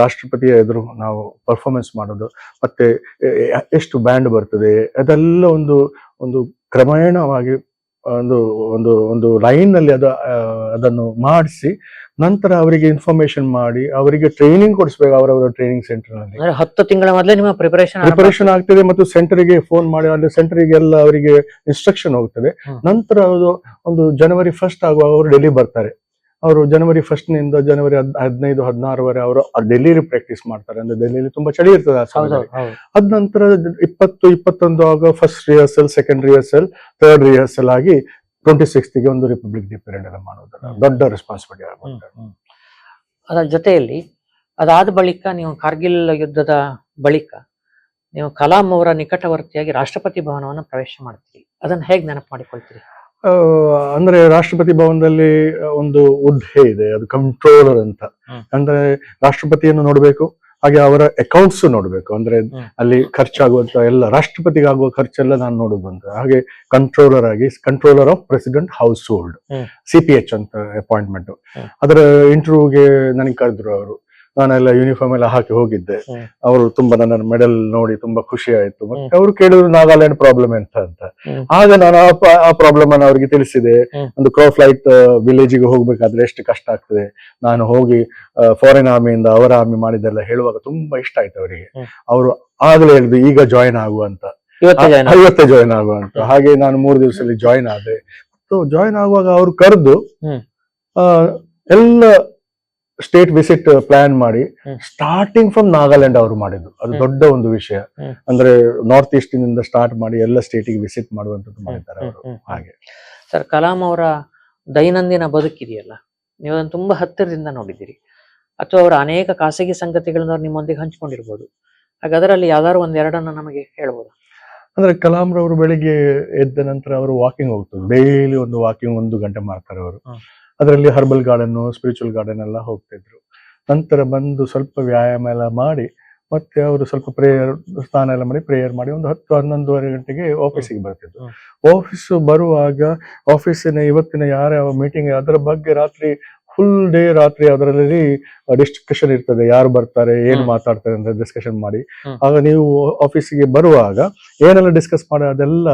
ರಾಷ್ಟ್ರಪತಿಯ ಎದುರು ನಾವು ಪರ್ಫಾರ್ಮೆನ್ಸ್ ಮಾಡೋದು ಮತ್ತೆ ಎಷ್ಟು ಬ್ಯಾಂಡ್ ಬರ್ತದೆ ಅದೆಲ್ಲ ಒಂದು ಒಂದು ಕ್ರಮೇಣವಾಗಿ ಒಂದು ಒಂದು ಒಂದು ಲೈನ್ನಲ್ಲಿ ಅದ ಅದನ್ನು ಮಾಡಿಸಿ ನಂತರ ಅವರಿಗೆ ಇನ್ಫಾರ್ಮೇಶನ್ ಮಾಡಿ ಅವರಿಗೆ ಟ್ರೈನಿಂಗ್ ಕೊಡಿಸಬೇಕು ಅವರವರ ಟ್ರೈನಿಂಗ್ ಸೆಂಟರ್ನಲ್ಲಿ ಹತ್ತು ತಿಂಗಳ ಮೊದಲೇ ನಿಮ್ಮ ಪ್ರಿಪರೇಷನ್ ಪ್ರಿಪರೇಷನ್ ಆಗ್ತದೆ ಮತ್ತು ಸೆಂಟರ್ಗೆ ಫೋನ್ ಮಾಡಿ ಅಲ್ಲಿ ಸೆಂಟರ್ಗೆ ಎಲ್ಲ ಅವರಿಗೆ ಇನ್ಸ್ಟ್ರಕ್ಷನ್ ಹೋಗ್ತದೆ. ನಂತರ ಅದು ಒಂದು ಜನವರಿ ಫಸ್ಟ್ ಆಗುವಾಗ ಅವರು ಡೆಲ್ಲಿ ಬರ್ತಾರೆ. ಅವರು ಜನವರಿ ಫಸ್ಟ್ನಿಂದ ಜನವರಿ ಹದ್- ಹದಿನೈದು ಹದಿನಾರವರೆ ಅವರು ಡೆಲ್ಲಿಲಿ ಪ್ರಾಕ್ಟೀಸ್ ಮಾಡ್ತಾರೆ. ಅಂದ್ರೆ ಡೆಲ್ಲಿಲಿ ತುಂಬಾ ಚಳಿ ಇರ್ತದೆ ಆ ಸಮಯದಲ್ಲಿ. ಅದ ನಂತರ ಇಪ್ಪತ್ತು ಇಪ್ಪತ್ತೊಂದು ಆಗ first rehearsal second rehearsal third rehearsal ಆಗಿ ಟ್ವೆಂಟಿ ಸಿಕ್ಸ್ತಿಗೆ ಒಂದು ರಿಪಬ್ಲಿಕ್ ಡೇ ಪೀರಿಯಡ್ ಎಲ್ಲ ಮಾಡೋದಲ್ಲ ದೊಡ್ಡ ರೆಸ್ಪಾನ್ಸಿಬಿಲಿಟಿ ಆಗುತ್ತೆ ಅದರ ಜೊತೆಯಲ್ಲಿ ಅದಾದ ಬಳಿಕ ನೀವು ಕಾರ್ಗಿಲ್ ಯುದ್ಧದ ಬಳಿಕ ನೀವು ಕಲಾಂ ಅವರ ನಿಕಟವರ್ತಿಯಾಗಿ ರಾಷ್ಟ್ರಪತಿ ಭವನವನ್ನು ಪ್ರವೇಶ ಮಾಡ್ತೀರಿ. ಅದನ್ನು ಹೇಗೆ ನೆನಪು ಮಾಡಿಕೊಳ್ತೀರಿ? ಅಂದ್ರೆ ರಾಷ್ಟ್ರಪತಿ ಭವನದಲ್ಲಿ ಒಂದು ಹುದ್ದೆ ಇದೆ ಅದು ಕಂಟ್ರೋಲರ್ ಅಂತ. ಅಂದ್ರೆ ರಾಷ್ಟ್ರಪತಿಯನ್ನು ನೋಡಬೇಕು ಹಾಗೆ ಅವರ ಅಕೌಂಟ್ಸ್ ನೋಡಬೇಕು. ಅಂದ್ರೆ. ಅಲ್ಲಿ ಖರ್ಚಾಗುವಂತ ಎಲ್ಲ ರಾಷ್ಟ್ರಪತಿಗಾಗುವ ಖರ್ಚೆಲ್ಲ ನಾನು ನೋಡೋದು ಅಂತ. ಹಾಗೆ ಕಂಟ್ರೋಲರ್ ಆಗಿ controller of president household. C P H ಅಂತ ಅಪಾಯಿಂಟ್ಮೆಂಟ್. ಅದರ ಇಂಟರ್ವ್ಯೂಗೆ ನನಗೆ ಕರೆದ್ರು ಅವರು. ನಾನೆಲ್ಲ ಯೂನಿಫಾರ್ಮ್ ಎಲ್ಲ ಹಾಕಿ ಹೋಗಿದ್ದೆ. ಅವರು ತುಂಬಾ ನನ್ನ ಮೆಡಲ್ ನೋಡಿ ತುಂಬಾ ಖುಷಿ ಆಯ್ತು. ಮತ್ತೆ. ಅವರು ಕೇಳಿದ್ರು ನಾಗಾಲ್ಯಾಂಡ್ ಪ್ರಾಬ್ಲಮ್ ಎಂತ ಅಂತ. ಆಗ ನಾನು ಆ ಪ್ರಾಬ್ಲಮ್ ಅನ್ನು ಅವರಿಗೆ ತಿಳಿಸಿದೆ. ಒಂದು ಕ್ರೋ ಫ್ಲೈಟ್ ವಿಲೇಜ್ಗೆ ಹೋಗ್ಬೇಕಾದ್ರೆ ಎಷ್ಟು ಕಷ್ಟ ಆಗ್ತದೆ. ನಾನು ಹೋಗಿ ಫಾರಿನ್ ಆರ್ಮಿಯಿಂದ ಅವರ ಆರ್ಮಿ ಮಾಡಿದೆಲ್ಲ ಹೇಳುವಾಗ ತುಂಬಾ ಇಷ್ಟ ಆಯ್ತು ಅವರಿಗೆ. ಅವರು ಆಗ್ಲೇ ಹೇಳಿದ್ರು ಈಗ ಜಾಯಿನ್ ಆಗುವಂತ ಐವತ್ತೇ ಜಾಯಿನ್ ಆಗುವಂತ ಹಾಗೆ ನಾನು ಮೂರು ದಿವಸದಲ್ಲಿ ಜಾಯಿನ್ ಆದೆ. ಜಾಯಿನ್ ಆಗುವಾಗ ಅವರು ಕರೆದು ಎಲ್ಲ ಸ್ಟೇಟ್ ವಿಸಿಟ್ ಪ್ಲಾನ್ ಮಾಡಿ ಸ್ಟಾರ್ಟಿಂಗ್ ಫ್ರಮ್ ನಾಗಾಲ್ಯಾಂಡ್ ಅವರು ಮಾಡಿದ್ದು. ಅದು ದೊಡ್ಡ ಒಂದು ವಿಷಯ. ಅಂದ್ರೆ ನಾರ್ತ್ ಈಸ್ಟ್ನಿಂದ ಸ್ಟಾರ್ಟ್ ಮಾಡಿ ಎಲ್ಲ ಸ್ಟೇಟಿಗೆ ವಿಸಿಟ್ ಮಾಡುವಂತದ್ದು ಮಾಡಿದ್ದಾರೆ ಅವರು. ಹಾಗೆ. ಸರ್ ಕಲಾಂ ಅವರ ದೈನಂದಿನ ಬದುಕಿದೆಯಲ್ಲ? ನೀವು ಅದನ್ನು ತುಂಬಾ ಹತ್ತಿರದಿಂದ ನೋಡಿದ್ದೀರಿ. ಅಥವಾ ಅವರ ಅನೇಕ ಖಾಸಗಿ ಸಂಗತಿಗಳನ್ನ ಅವ್ರು ನಿಮ್ಮೊಂದಿಗೆ ಹಂಚಿಕೊಂಡಿರ್ಬೋದು. ಹಾಗೆ ಅದರಲ್ಲಿ ಯಾವ್ದಾದ್ರು ಒಂದ್ ಎರಡನ್ನ ನಮಗೆ ಹೇಳ್ಬೋದು? ಅಂದ್ರೆ ಕಲಾಂ ರವರು ಬೆಳಿಗ್ಗೆ ಎದ್ದ ನಂತರ ಅವರು ವಾಕಿಂಗ್ ಹೋಗ್ತಾರೆ. ಡೈಲಿ ಒಂದು ವಾಕಿಂಗ್ ಒಂದು ಗಂಟೆ ಮಾಡ್ತಾರೆ ಅವರು. ಅದರಲ್ಲಿ ಹರ್ಬಲ್ ಗಾರ್ಡನ್ನು ಸ್ಪಿರಿಚುವಲ್ ಗಾರ್ಡನ್ ಎಲ್ಲ ಹೋಗ್ತಿದ್ರು. ನಂತರ ಬಂದು ಸ್ವಲ್ಪ ವ್ಯಾಯಾಮ ಎಲ್ಲ ಮಾಡಿ ಮತ್ತೆ ಅವರು ಸ್ವಲ್ಪ ಪ್ರೇಯರ್ ಸ್ನಾನ ಎಲ್ಲ ಮಾಡಿ ಪ್ರೇಯರ್ ಮಾಡಿ ಒಂದು ಹತ್ತು ಹನ್ನೊಂದುವರೆ ಗಂಟೆಗೆ ಆಫೀಸಿಗೆ ಬರ್ತಿದ್ರು. ಆಫೀಸ್ ಬರುವಾಗ ಆಫೀಸಿನ ಇವತ್ತಿನ ಯಾರ್ಯಾವ ಮೀಟಿಂಗ್ ಅದರ ಬಗ್ಗೆ ರಾತ್ರಿ ಫುಲ್ ಡೇ ರಾತ್ರಿ ಅದರಲ್ಲಿ ಡಿಸ್ಕಷನ್ ಇರ್ತದೆ. ಯಾರು ಬರ್ತಾರೆ ಏನು ಮಾತಾಡ್ತಾರೆ ಅಂತ ಡಿಸ್ಕಷನ್ ಮಾಡಿ. ಆಗ ನೀವು ಆಫೀಸಿಗೆ ಬರುವಾಗ ಏನೆಲ್ಲ ಡಿಸ್ಕಸ್ ಮಾಡಿ ಅದೆಲ್ಲ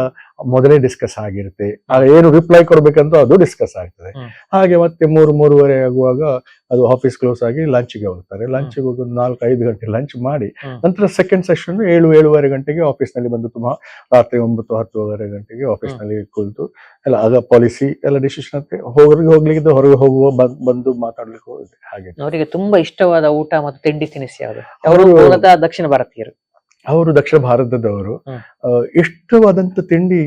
ಮೊದಲೇ ಡಿಸ್ಕಸ್ ಆಗಿರುತ್ತೆ. ಆಗ ಏನು ರಿಪ್ಲೈ ಕೊಡ್ಬೇಕಂತ ಅದು ಡಿಸ್ಕಸ್ ಆಗ್ತದೆ. ಹಾಗೆ ಮತ್ತೆ ಮೂರು ಮೂರುವರೆ ಆಗುವಾಗ ಅದು ಆಫೀಸ್ ಕ್ಲೋಸ್ ಆಗಿ ಲಂಚ್ಗೆ ಹೋಗ್ತಾರೆ. ಲಂಚ್ಗೆ ಹೋಗಿ ಒಂದು ನಾಲ್ಕು ಐದು ಗಂಟೆ ಲಂಚ್ ಮಾಡಿ. ನಂತರ ಸೆಕೆಂಡ್ ಸೆಷನ್ ಏಳು ಏಳುವರೆ ಗಂಟೆಗೆ ಆಫೀಸ್ನಲ್ಲಿ ಬಂದು ತುಂಬಾ ರಾತ್ರಿ ಒಂಬತ್ತು ಹತ್ತುವರೆ ಗಂಟೆಗೆ ಆಫೀಸ್ನಲ್ಲಿ ಕುಳಿತು ಎಲ್ಲ ಆಗ ಪಾಲಿಸಿ ಎಲ್ಲ ಡಿಸಿಷನ್ ಹೊರಗೆ ಹೋಗ್ಲಿಕ್ಕೆ ಹೊರಗೆ ಹೋಗುವ ಬಂದು ಮಾತಾಡ್ಲಿಕ್ಕೆ ಹೋಗುತ್ತೆ ಹಾಗೆ. ಅವರಿಗೆ ತುಂಬಾ ಇಷ್ಟವಾದ ಊಟ ಮತ್ತು ತಿಂಡಿ ತಿನಿಸು ಯಾವುದು? ಅವರು ದಕ್ಷಿಣ ಭಾರತೀಯರು. ಅವರು ದಕ್ಷಿಣ ಭಾರತದವರು. ಇಷ್ಟವಾದಂತ ತಿಂಡಿ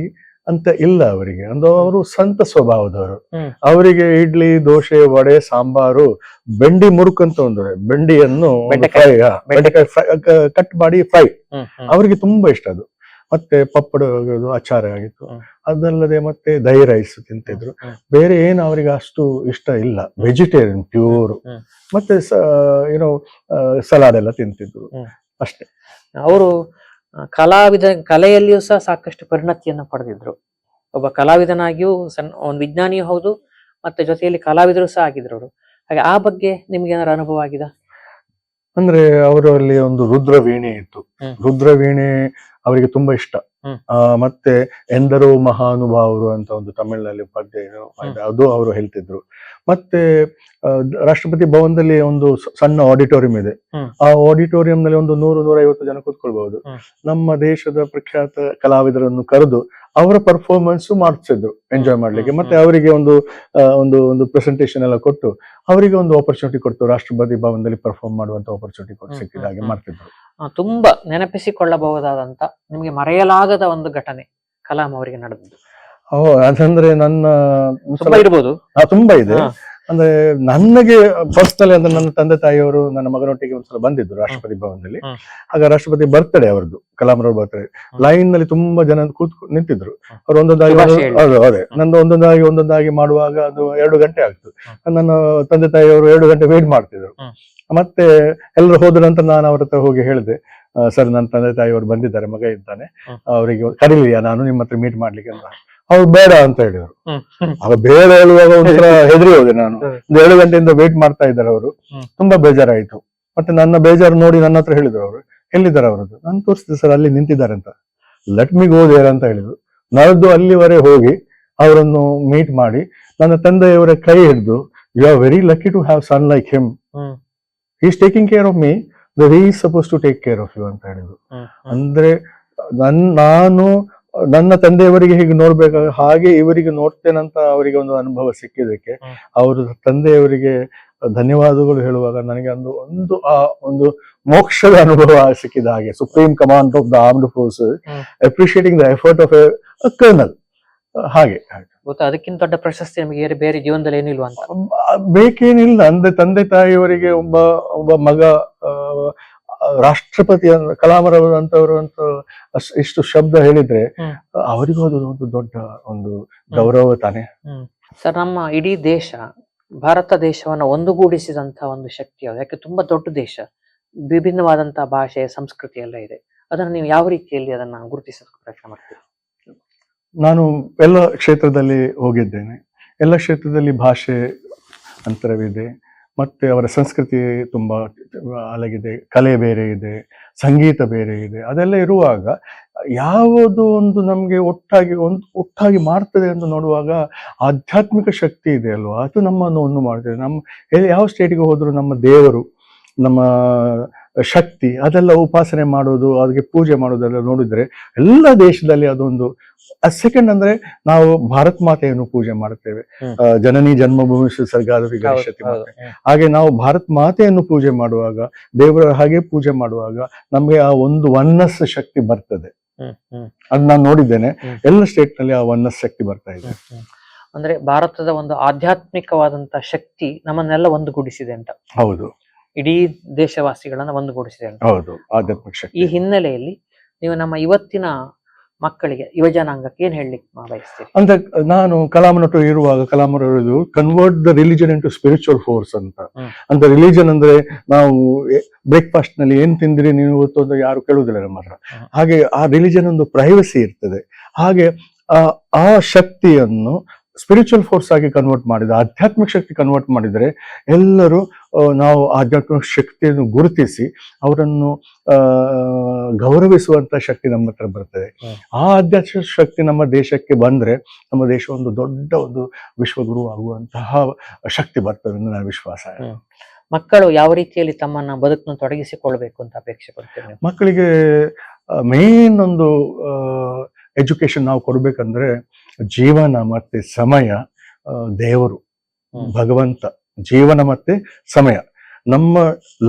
ಅಂತ ಇಲ್ಲ ಅವರಿಗೆ. ಅಂದ್ರೆ ಅವರು ಸಂತ ಸ್ವಭಾವದವರು. ಅವರಿಗೆ ಇಡ್ಲಿ ದೋಸೆ ವಡೆ ಸಾಂಬಾರು ಬೆಂಡಿ ಮುರುಕ್ ಅಂತ ಒಂದು ಬೆಂಡಿಯನ್ನು ಫ್ರೈ ಕಟ್ ಮಾಡಿ ಫ್ರೈ. ಅವರಿಗೆ ತುಂಬಾ ಇಷ್ಟ ಅದು. ಮತ್ತೆ ಪಪ್ಪಡ ಆಚಾರ ಅಚಾರ ಆಗಿತ್ತು. ಅದಲ್ಲದೆ ಮತ್ತೆ ದಹಿ ರೈಸ್ ತಿಂತಿದ್ರು. ಬೇರೆ ಏನು ಅವರಿಗೆ ಅಷ್ಟು ಇಷ್ಟ ಇಲ್ಲ. Vegetarian pure. ಮತ್ತೆ ಏನೋ ಸಲಾಡ್ ಎಲ್ಲ ತಿಂತಿದ್ರು. ಅಷ್ಟೇ. ಅವರು ಕಲಾವಿದ ಕಲೆಯಲ್ಲಿಯೂ ಸಹ ಸಾಕಷ್ಟು ಪರಿಣತಿಯನ್ನು ಪಡೆದಿದ್ರು. ಒಬ್ಬ ಕಲಾವಿದನಾಗಿಯೂ ಸಣ್ಣ ಒಂದು ವಿಜ್ಞಾನಿಯೂ ಹೌದು ಮತ್ತೆ ಜೊತೆಯಲ್ಲಿ ಕಲಾವಿದರು ಸಹ ಆಗಿದ್ರು ಅವರು. ಹಾಗೆ ಆ ಬಗ್ಗೆ ನಿಮ್ಗೆ ಏನಾದ್ರು ಅನುಭವ ಆಗಿದೆ? ಅಂದ್ರೆ ಅವರಲ್ಲಿ ಒಂದು ರುದ್ರ ವೀಣೆ ಇತ್ತು. ರುದ್ರ ವೀಣೆ ಅವರಿಗೆ ತುಂಬಾ ಇಷ್ಟ. ಮತ್ತೆ ಎಂದರೋ ಮಹಾನುಭಾವರು ಅಂತ ಒಂದು ತಮಿಳಿನಲ್ಲಿ ಪದ್ಯ ಅದು ಅವರು ಹೇಳ್ತಿದ್ರು. ಮತ್ತೆ ರಾಷ್ಟ್ರಪತಿ ಭವನದಲ್ಲಿ ಒಂದು ಸಣ್ಣ ಆಡಿಟೋರಿಯಂ ಇದೆ. ಆ ಆಡಿಟೋರಿಯಂ ನಲ್ಲಿ ಒಂದು ನೂರು ನೂರೈವತ್ತು ಜನ ಕೂತ್ಕೊಳ್ಬಹುದು. ನಮ್ಮ ದೇಶದ ಪ್ರಖ್ಯಾತ ಕಲಾವಿದರನ್ನು ಕರೆದು ಅವರ ಪರ್ಫಾರ್ಮೆನ್ಸ್ ಮಾಡಿಸಿದ್ರು ಎಂಜಾಯ್ ಮಾಡ್ಲಿಕ್ಕೆ. ಮತ್ತೆ ಅವರಿಗೆ ಒಂದು ಒಂದು ಒಂದು ಪ್ರೆಸೆಂಟೇಶನ್ ಎಲ್ಲ ಕೊಟ್ಟು ಅವರಿಗೆ ಒಂದು ಆಪರ್ಚುನಿಟಿ ಕೊಡ್ತು. ರಾಷ್ಟ್ರಪತಿ ಭವನದಲ್ಲಿ ಪರ್ಫಾರ್ಮ್ ಮಾಡುವಂತ ಆಪರ್ಚುನಿಟಿ ಕೊಟ್ಟು ಸಿಕ್ಕಿದ ಹಾಗೆ ಮಾಡ್ತಿದ್ರು. ತುಂಬಾ ನೆನಪಿಸಿಕೊಳ್ಳಬಹುದಾದಂತ ನಿಮಗೆ ಮರೆಯಲಾಗದ ಒಂದು ಘಟನೆ ಕಲಾಂ ಅವರಿಗೆ ನಡೆದಿದ್ದು. ಓ ಅದಂದ್ರೆ ನನ್ನ ತುಂಬಾ ಇರ್ಬೋದು. ತುಂಬಾ ಇದೆ. ಅಂದ್ರೆ ನನಗೆ ಫಸ್ಟ್ ಅಲ್ಲಿ ಅಂದ್ರೆ ನನ್ನ ತಂದೆ ತಾಯಿಯವರು ನನ್ನ ಮಗನೊಟ್ಟಿಗೆ ಒಂದ್ಸಲ ಬಂದಿದ್ರು ರಾಷ್ಟ್ರಪತಿ ಭವನದಲ್ಲಿ. ಆಗ ರಾಷ್ಟ್ರಪತಿ ಬರ್ತಡೆ ಅವರದ್ದು ಬರ್ತಡೆ ಹ್ಮ್. ಲೈನ್ನಲ್ಲಿ ತುಂಬಾ ಜನ ಕೂತ್ ನಿಂತಿದ್ರು. ಅವ್ರು ಒಂದೊಂದಾಗಿ. ಹೌದು ಅದೇ ನಂದು ಒಂದೊಂದಾಗಿ ಒಂದೊಂದಾಗಿ ಮಾಡುವಾಗ ಅದು ಎರಡು ಗಂಟೆ ಆಗ್ತದೆ. ನನ್ನ ತಂದೆ ತಾಯಿಯವರು ಎರಡು ಗಂಟೆ ವೇಟ್ ಮಾಡ್ತಿದ್ರು. ಮತ್ತೆ ಎಲ್ಲರೂ ಹೋದ ನಂತರ ನಾನು ಅವ್ರ ಹತ್ರ ಹೋಗಿ ಹೇಳಿದೆ ಸರ್ ನನ್ನ ತಂದೆ ತಾಯಿಯವರು ಬಂದಿದ್ದಾರೆ ಮಗ ಇದ್ದಾನೆ. ಅವರಿಗೆ ಕರೀಲಿಯಾ? ನಾನು ನಿಮ್ಮ ಹತ್ರ ಮೀಟ್ ಮಾಡ್ಲಿಕ್ಕೆ ಅಂತ. ಅವ್ರು ಬೇಡ ಅಂತ ಹೇಳಿದ್ರು. ಹ್ಮ್. ಬೇಡ ಹೇಳುವಾಗ ಒಂಥರ ಹೆದರಿ ಹೋದೆ ನಾನು. ಒಂದು ಏಳು ಗಂಟೆಯಿಂದ ವೇಟ್ ಮಾಡ್ತಾ ಇದ್ದಾರೆ ಅವರು. ತುಂಬಾ ಬೇಜಾರಾಯ್ತು. ಮತ್ತೆ ನನ್ನ ಬೇಜಾರು ನೋಡಿ ನನ್ನ ಹತ್ರ ಹೇಳಿದ್ರು ಅವರು. ಎಲ್ಲಿದ್ದಾರೆ ಅವರದ್ದು? ನಾನು ತೋರಿಸಿದೆ ಸರ್ ಅಲ್ಲಿ ನಿಂತಿದ್ದಾರೆ ಅಂತ. ಲೆಟ್ ಮಿ ಗೋ ದೇರ್ ಅಂತ ಹೇಳಿದ್ರು. ನಡೆದು ಅಲ್ಲಿವರೆ ಹೋಗಿ ಅವರನ್ನು ಮೀಟ್ ಮಾಡಿ ನನ್ನ ತಂದೆಯವರ ಕೈ ಹಿಡಿದು you are very lucky to have son like him. Is taking care of me the he suppose to take care of you ಅಂತ ಹೇಳಿದ್ರು. ಅಂದ್ರೆ ನನ್ ನಾನು ನನ್ನ ತಂದೆಯವರಿಗೆ ಹೀಗೆ ನೋಡ್ಬೇಕಾಗ ಹಾಗೆ ಇವರಿಗೆ ನೋಡ್ತೇನಂತ ಅವರಿಗೆ ಒಂದು ಅನುಭವ ಸಿಕ್ಕಿದ್ದಕ್ಕೆ ಅವರ ತಂದೆಯವರಿಗೆ ಧನ್ಯವಾದಗಳು ಹೇಳುವಾಗ ನನಗೆ ಒಂದು ಒಂದು ಆ ಒಂದು ಮೋಕ್ಷದ ಅನುಭವ ಸಿಕ್ಕಿದ ಹಾಗೆ. Supreme command of the armed force appreciating appreciating the effort of a colonel ಹಾಗೆ ಗೊತ್ತಾ ಅದಕ್ಕಿಂತ ದೊಡ್ಡ ಪ್ರಶಸ್ತಿ ನಮಗೆ ಬೇರೆ- ಬೇರೆ ಜೀವನದಲ್ಲಿ ಏನಿಲ್ವಾ ಅಂತ? ಬೇಕೇನಿಲ್ಲ. ಅಂದ್ರೆ ತಂದೆ ತಾಯಿಯವರಿಗೆ ಒಬ್ಬ ಒಬ್ಬ ಮಗ ರಾಷ್ಟ್ರಪತಿ ಕಲಾಮರವರು ಅಂತವರು ಅಂತ ಇಷ್ಟು ಶಬ್ದ ಹೇಳಿದ್ರೆ. ಅವರಿಗೂ ಅದು ಒಂದು ದೊಡ್ಡ ಒಂದು ಗೌರವ ತಾನೆ. ಸರ್ ನಮ್ಮ ಇಡೀ ದೇಶ ಭಾರತ ದೇಶವನ್ನ ಒಂದುಗೂಡಿಸಿದಂತ ಒಂದು ಶಕ್ತಿ ಯಾಕೆ ತುಂಬಾ ದೊಡ್ಡ ದೇಶ. ವಿಭಿನ್ನವಾದಂತಹ ಭಾಷೆ ಸಂಸ್ಕೃತಿ ಎಲ್ಲ ಇದೆ. ಅದನ್ನ ನೀವು ಯಾವ ರೀತಿಯಲ್ಲಿ ಅದನ್ನ ಗುರುತಿಸೋದಕ್ಕೆ ಪ್ರಯತ್ನ ಮಾಡ್ತೀರಿ? ನಾನು ಎಲ್ಲ ಕ್ಷೇತ್ರದಲ್ಲಿ ಹೋಗಿದ್ದೇನೆ. ಎಲ್ಲ ಕ್ಷೇತ್ರದಲ್ಲಿ ಭಾಷೆ ಅಂತರವಿದೆ. ಮತ್ತೆ ಅವರ ಸಂಸ್ಕೃತಿ ತುಂಬ ಅಲಗಿದೆ, ಕಲೆ ಬೇರೆ ಇದೆ, ಸಂಗೀತ ಬೇರೆ ಇದೆ, ಅದೆಲ್ಲ ಇರುವಾಗ ಯಾವುದು ಒಂದು ನಮಗೆ ಒಟ್ಟಾಗಿ ಒಂದು ಒಟ್ಟಾಗಿ ಮಾಡ್ತದೆ ಅಂತ ನೋಡುವಾಗ ಆಧ್ಯಾತ್ಮಿಕ ಶಕ್ತಿ ಇದೆ ಅಲ್ವಾ? ಅದು ನಮ್ಮನ್ನು ಒಂದು ಮಾಡ್ತದೆ. ನಮ್ಮ ಎಲ್ಲಿ ಯಾವ ಸ್ಟೇಟಿಗೆ ಹೋದರೂ ನಮ್ಮ ದೇವರು, ನಮ್ಮ ಶಕ್ತಿ ಅದೆಲ್ಲ ಉಪಾಸನೆ ಮಾಡೋದು ಅದಕ್ಕೆ ಪೂಜೆ ಮಾಡೋದೆಲ್ಲ ನೋಡಿದ್ರೆ ಎಲ್ಲ ದೇಶದಲ್ಲಿ ಅದೊಂದು ಸೆಕೆಂಡ್ ಅಂದ್ರೆ ನಾವು ಭಾರತ್ ಮಾತೆಯನ್ನು ಪೂಜೆ ಮಾಡುತ್ತೇವೆ. ಜನನಿ ಜನ್ಮಭೂಮಿ ಸರ್ಗಾದವಿ ಗಣೇಶತಿ ಮಾತೆ ಹಾಗೆ ನಾವು ಭಾರತ್ ಮಾತೆಯನ್ನು ಪೂಜೆ ಮಾಡುವಾಗ ದೇವರ ಹಾಗೆ ಪೂಜೆ ಮಾಡುವಾಗ ನಮಗೆ ಆ ಒಂದು ಒನ್ನಸ್ ಶಕ್ತಿ ಬರ್ತದೆ. ಅದ್ ನಾನು ನೋಡಿದ್ದೇನೆ. ಎಲ್ಲ ಸ್ಟೇಟ್ನಲ್ಲಿ ಆ ಒನ್ನಸ್ ಶಕ್ತಿ ಬರ್ತಾ ಇದೆ. ಅಂದ್ರೆ ಭಾರತದ ಒಂದು ಆಧ್ಯಾತ್ಮಿಕವಾದಂತ ಶಕ್ತಿ ನಮ್ಮನ್ನೆಲ್ಲ ಒಂದುಗೂಡಿಸಿದೆ ಅಂತ. ಹೌದು. ಇಡೀ ದೇಶವಾಸಿಗಳನ್ನ ಒಂದುಗೂಡಿಸಿದೆ ಹೌದು ಆಧ್ಯಾತ್ಮಿಕ ಈ ಹಿನ್ನೆಲೆಯಲ್ಲಿ ನೀವು ನಮ್ಮ ಇವತ್ತಿನ ಮಕ್ಕಳಿಗೆ ಯುವಜನಾಂಗಕ್ಕೆ ಏನ್ ಹೇಳಲಿಕ್ಕೆ ಬಯಸ್ತೀರಿ? ಅಂತ ನಾನು ಕಲಾಮನಟು ಇರುವಾಗ ಕಲಾಮರು convert the religion into spiritual force ಅಂತ. ಅಂದ್ರೆ ಅಂತ ರಿಲಿಜನ್ ಅಂದ್ರೆ ನಾವು ಬ್ರೇಕ್ಫಾಸ್ಟ್ನಲ್ಲಿ ಏನ್ ತಿಂದಿರಿ ನೀವು ಇವತ್ತು ಅಂತ ಯಾರು ಕೇಳುವುದಿಲ್ಲ ನಮ್ಮ ಹತ್ರ. ಹಾಗೆ ಆ ರಿಲಿಜನ್ ಒಂದು ಪ್ರೈವಸಿ ಇರ್ತದೆ. ಹಾಗೆ ಆ ಆ ಶಕ್ತಿಯನ್ನು ಸ್ಪಿರಿಚುವಲ್ ಫೋರ್ಸ್ ಆಗಿ ಕನ್ವರ್ಟ್ ಮಾಡಿದ ಆಧ್ಯಾತ್ಮಿಕ ಶಕ್ತಿ ಕನ್ವರ್ಟ್ ಮಾಡಿದರೆ ಎಲ್ಲರೂ ನಾವು ಆಧ್ಯಾತ್ಮಿಕ ಶಕ್ತಿಯನ್ನು ಗುರುತಿಸಿ ಅವರನ್ನು ಗೌರವಿಸುವಂತ ಶಕ್ತಿ ನಮ್ಮ ಹತ್ರ ಬರ್ತದೆ. ಆ ಆಧ್ಯಾತ್ಮಿಕ ಶಕ್ತಿ ನಮ್ಮ ದೇಶಕ್ಕೆ ಬಂದ್ರೆ ನಮ್ಮ ದೇಶ ಒಂದು ದೊಡ್ಡ ಒಂದು ವಿಶ್ವಗುರು ಆಗುವಂತಹ ಶಕ್ತಿ ಬರ್ತದೆ ಎಂದು ನನ್ನ ವಿಶ್ವಾಸ ಮಕ್ಕಳು ಯಾವ ರೀತಿಯಲ್ಲಿ ತಮ್ಮನ್ನ ಬದುಕನ್ನು ತೊಡಗಿಸಿಕೊಳ್ಬೇಕು ಅಂತ ಅಪೇಕ್ಷೆ ಪಡ್ತೇವೆ ಮಕ್ಕಳಿಗೆ ಮೇನ್ ಒಂದು ಎಜುಕೇಶನ್ ನಾವು ಕೊಡ್ಬೇಕಂದ್ರೆ ಜೀವನ ಮತ್ತೆ ಸಮಯ ದೇವರು ಭಗವಂತ ಜೀವನ ಮತ್ತೆ ಸಮಯ ನಮ್ಮ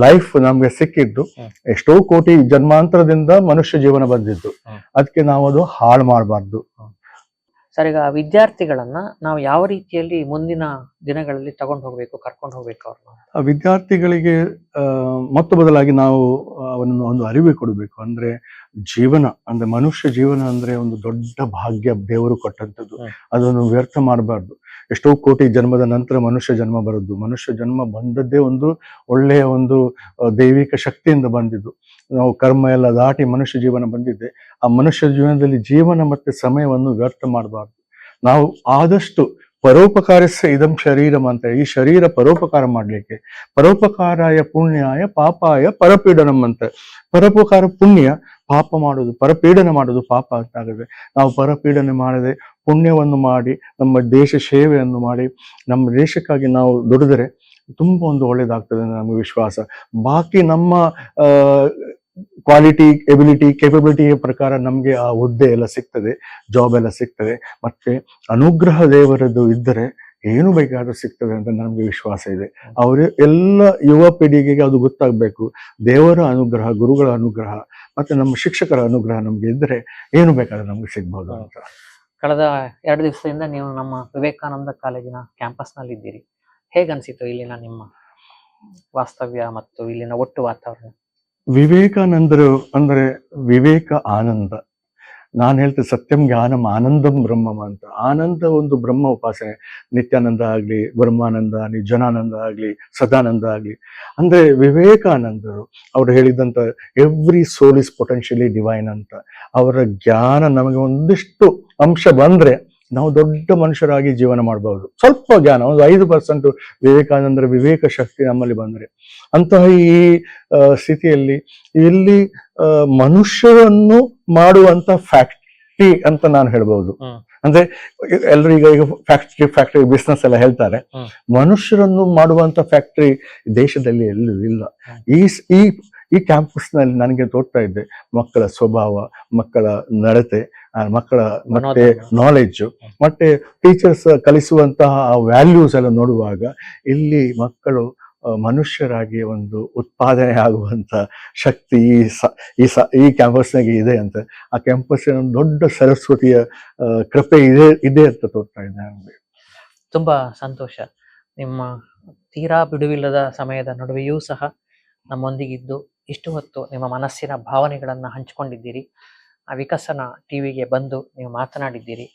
ಲೈಫ್ ನಮ್ಗೆ ಸಿಕ್ಕಿದ್ದು. ಎಷ್ಟೋ ಕೋಟಿ ಜನ್ಮಾಂತರದಿಂದ ಮನುಷ್ಯ ಜೀವನ ಬಂದಿದ್ದು. ಅದಕ್ಕೆ ನಾವು ಅದು ಹಾಳು ಮಾಡಬಾರ್ದು ಸರ್ ಈಗ ವಿದ್ಯಾರ್ಥಿಗಳನ್ನ ನಾವು ಯಾವ ರೀತಿಯಲ್ಲಿ ಮುಂದಿನ ದಿನಗಳಲ್ಲಿ ತಗೊಂಡು ಹೋಗ್ಬೇಕು ಕರ್ಕೊಂಡು ಹೋಗ್ಬೇಕು ಅವ್ರನ್ನ? ಆ ವಿದ್ಯಾರ್ಥಿಗಳಿಗೆ ಮತ್ತು ಮೊತ್ತ ಬದಲಾಗಿ ನಾವು ಅವನನ್ನು ಒಂದು ಅರಿವು ಕೊಡಬೇಕು. ಅಂದ್ರೆ ಜೀವನ ಅಂದ್ರೆ ಮನುಷ್ಯ ಜೀವನ ಅಂದ್ರೆ ಒಂದು ದೊಡ್ಡ ಭಾಗ್ಯ ದೇವರು ಕೊಟ್ಟಂತದ್ದು ಅದನ್ನು ವ್ಯರ್ಥ ಮಾಡಬಾರ್ದು. ಎಷ್ಟೋ ಕೋಟಿ ಜನ್ಮದ ನಂತರ ಮನುಷ್ಯ ಜನ್ಮ ಬರೋದು ಮನುಷ್ಯ ಜನ್ಮ ಬಂದದ್ದೇ ಒಂದು ಒಳ್ಳೆಯ ಒಂದು ದೈವಿಕ ಶಕ್ತಿಯಿಂದ ಬಂದಿದ್ದು. ನಾವು ಕರ್ಮ ಎಲ್ಲ ದಾಟಿ ಮನುಷ್ಯ ಜೀವನ ಬಂದಿದ್ದೆ ಆ ಮನುಷ್ಯ ಜೀವನದಲ್ಲಿ ಜೀವನ ಮತ್ತೆ ಸಮಯವನ್ನು ವ್ಯರ್ಥ ಮಾಡಬಾರ್ದು. ನಾವು ಆದಷ್ಟು ಪರೋಪಕಾರಸ್ಯ ಇದಂ ಶರೀರಂ ಅಂತ ಈ ಶರೀರ ಪರೋಪಕಾರ ಮಾಡ್ಲಿಕ್ಕೆ, ಪರೋಪಕಾರಾಯ ಪುಣ್ಯಾಯ ಪಾಪಾಯ ಪರಪೀಡನಂ ಅಂತ. ಪರೋಪಕಾರ ಪುಣ್ಯ ಪಾಪ ಮಾಡೋದು ಪರಪೀಡನ ಮಾಡೋದು ಪಾಪ ಅಂತ ಆಗುತ್ತೆ ನಾವು ಪರಪೀಡನೆ ಮಾಡದೆ ಪುಣ್ಯವನ್ನು ಮಾಡಿ, ನಮ್ಮ ದೇಶ ಸೇವೆಯನ್ನು ಮಾಡಿ, ನಮ್ಮ ದೇಶಕ್ಕಾಗಿ ನಾವು ದುಡಿದರೆ ತುಂಬಾ ಒಂದು ಒಳ್ಳೇದಾಗ್ತದೆ ನಮಗೆ ವಿಶ್ವಾಸ. ಬಾಕಿ ನಮ್ಮ ಕ್ವಾಲಿಟಿ ಎಬಿಲಿಟಿ ಕೇಪಬಿಲಿಟಿಯ ಪ್ರಕಾರ ನಮಗೆ ಆ ಹುದ್ದೆ ಎಲ್ಲ ಸಿಗ್ತದೆ ಜಾಬ್ ಎಲ್ಲ ಸಿಗ್ತದೆ. ಮತ್ತೆ ಅನುಗ್ರಹ ದೇವರದ್ದು ಇದ್ದರೆ ಏನು ಬೇಕಾದರೂ ಸಿಗ್ತದೆ ಅಂತ ನಮಗೆ ವಿಶ್ವಾಸ ಇದೆ. ಅವರು ಎಲ್ಲ ಯುವ ಪೀಳಿಗೆಗೆ ಅದು ಗೊತ್ತಾಗಬೇಕು. ದೇವರ ಅನುಗ್ರಹ, ಗುರುಗಳ ಅನುಗ್ರಹ, ಮತ್ತು ನಮ್ಮ ಶಿಕ್ಷಕರ ಅನುಗ್ರಹ ನಮಗೆ ಇದ್ದರೆ ಏನು ಬೇಕಾದರೂ ನಮಗೆ ಸಿಗ್ಬೋದು ಅಂತ. ಕಳೆದ ಎರಡು ದಿವಸದಿಂದ ನೀವು ನಮ್ಮ ವಿವೇಕಾನಂದ ಕಾಲೇಜಿನ ಕ್ಯಾಂಪಸ್ನಲ್ಲಿ ಇದ್ದೀರಿ ಹೇಗನ್ಸಿತು ಇಲ್ಲಿನ ನಿಮ್ಮ ವಾಸ್ತವ್ಯ ಮತ್ತು ಇಲ್ಲಿನ ಒಟ್ಟು ವಾತಾವರಣ? ವಿವೇಕಾನಂದರು ಅಂದ್ರೆ ವಿವೇಕ ಆನಂದ. ನಾನು ಹೇಳ್ತೇನೆ ಸತ್ಯಂ ಜ್ಞಾನಂ ಆನಂದಂ ಬ್ರಹ್ಮಂ ಅಂತ. ಆನಂದ ಒಂದು ಬ್ರಹ್ಮ ಉಪಾಸನೆ. ನಿತ್ಯಾನಂದ ಆಗಲಿ, ಬ್ರಹ್ಮಾನಂದ ಜನಾನಂದ ಆಗ್ಲಿ, ಸದಾನಂದ ಆಗಲಿ. ಅಂದ್ರೆ ವಿವೇಕಾನಂದರು ಅವರು ಹೇಳಿದಂತ every soul is potentially divine ಅಂತ. ಅವರ ಜ್ಞಾನ ನಮಗೆ ಒಂದಿಷ್ಟು ಅಂಶ ಬಂದ್ರೆ ನಾವು ದೊಡ್ಡ ಮನುಷ್ಯರಾಗಿ ಜೀವನ ಮಾಡಬಹುದು ಸ್ವಲ್ಪ ಜ್ಞಾನ ಒಂದು ಐದು ಪರ್ಸೆಂಟ್ ವಿವೇಕಾನಂದರ ವಿವೇಕ ಶಕ್ತಿ ನಮ್ಮಲ್ಲಿ ಬಂದ್ರೆ. ಅಂತಹ ಈ ಸ್ಥಿತಿಯಲ್ಲಿ ಇಲ್ಲಿ ಮನುಷ್ಯರನ್ನು ಮಾಡುವಂತ ಫ್ಯಾಕ್ಟ್ರಿ ಅಂತ ನಾನು ಹೇಳ್ಬಹುದು ಅಂದ್ರೆ ಎಲ್ಲರೂ ಈಗ ಈಗ ಫ್ಯಾಕ್ಟ್ರಿ ಫ್ಯಾಕ್ಟ್ರಿ ಬಿಸ್ನೆಸ್ ಎಲ್ಲ ಹೇಳ್ತಾರೆ. ಮನುಷ್ಯರನ್ನು ಮಾಡುವಂತ ಫ್ಯಾಕ್ಟ್ರಿ ದೇಶದಲ್ಲಿ ಎಲ್ಲೂ ಇಲ್ಲ. ಈ ಈ ಈ ಕ್ಯಾಂಪಸ್ನಲ್ಲಿ ನನಗೆ ತೋರ್ತಾ ಇದ್ದೆ ಮಕ್ಕಳ ಸ್ವಭಾವ ಮಕ್ಕಳ ನಡತೆ ಮಕ್ಕಳ ಮತ್ತೆ. ನಾಲೆಡ್ಜ್ ಮತ್ತೆ ಟೀಚರ್ಸ್ ಕಲಿಸುವಂತಹ ವ್ಯಾಲ್ಯೂಸ್ ಎಲ್ಲ ನೋಡುವಾಗ ಇಲ್ಲಿ ಮಕ್ಕಳು ಮನುಷ್ಯರಾಗಿ ಒಂದು ಉತ್ಪಾದನೆ ಆಗುವಂತ ಶಕ್ತಿ ಈ ಸ ಈ ಸ ಈ ಕ್ಯಾಂಪಸ್ನಾಗೆ ಇದೆ ಅಂತ. ಆ ಕ್ಯಾಂಪಸ್ ದೊಡ್ಡ ಸರಸ್ವತಿಯ ಕೃಪೆ ಇದೆ ಇದೆ ಅಂತ ತೋರ್ತಾ ಇದೆ ನನಗೆ ತುಂಬಾ ಸಂತೋಷ. ನಿಮ್ಮ ತೀರಾ ಬಿಡುವಿಲ್ಲದ ಸಮಯದ ನಡುವೆಯೂ ಸಹ ನಮ್ಮೊಂದಿಗಿದ್ದು ಇಷ್ಟು ಹೊತ್ತು ನಿಮ್ಮ ಮನಸ್ಸಿನ ಭಾವನೆಗಳನ್ನು ಹಂಚಿಕೊಂಡಿದ್ದೀರಿ. ವಿಕಸನ ಟಿವಿಗೆ ಬಂದು ನೀವು ಮಾತನಾಡಿದ್ದೀರಿ.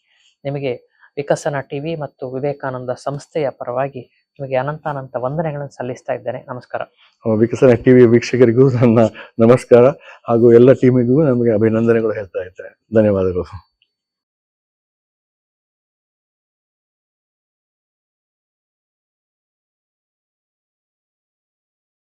ನಿಮಗೆ ವಿಕಸನ ಟಿವಿ ಮತ್ತು ವಿವೇಕಾನಂದ ಸಂಸ್ಥೆಯ ಪರವಾಗಿ ನಿಮಗೆ ಅನಂತಾನಂತ ವಂದನೆಗಳನ್ನು ಸಲ್ಲಿಸ್ತಾ ಇದ್ದೇನೆ. ನಮಸ್ಕಾರ. ವಿಕಸನ ಟಿವಿ ವೀಕ್ಷಕರಿಗೂ ನನ್ನ ನಮಸ್ಕಾರ ಹಾಗೂ ಎಲ್ಲ ಟೀಮಿಗೂ ನಮಗೆ ಅಭಿನಂದನೆಗಳು ಹೇಳ್ತಾ ಇದ್ದೇನೆ. ಧನ್ಯವಾದಗಳು.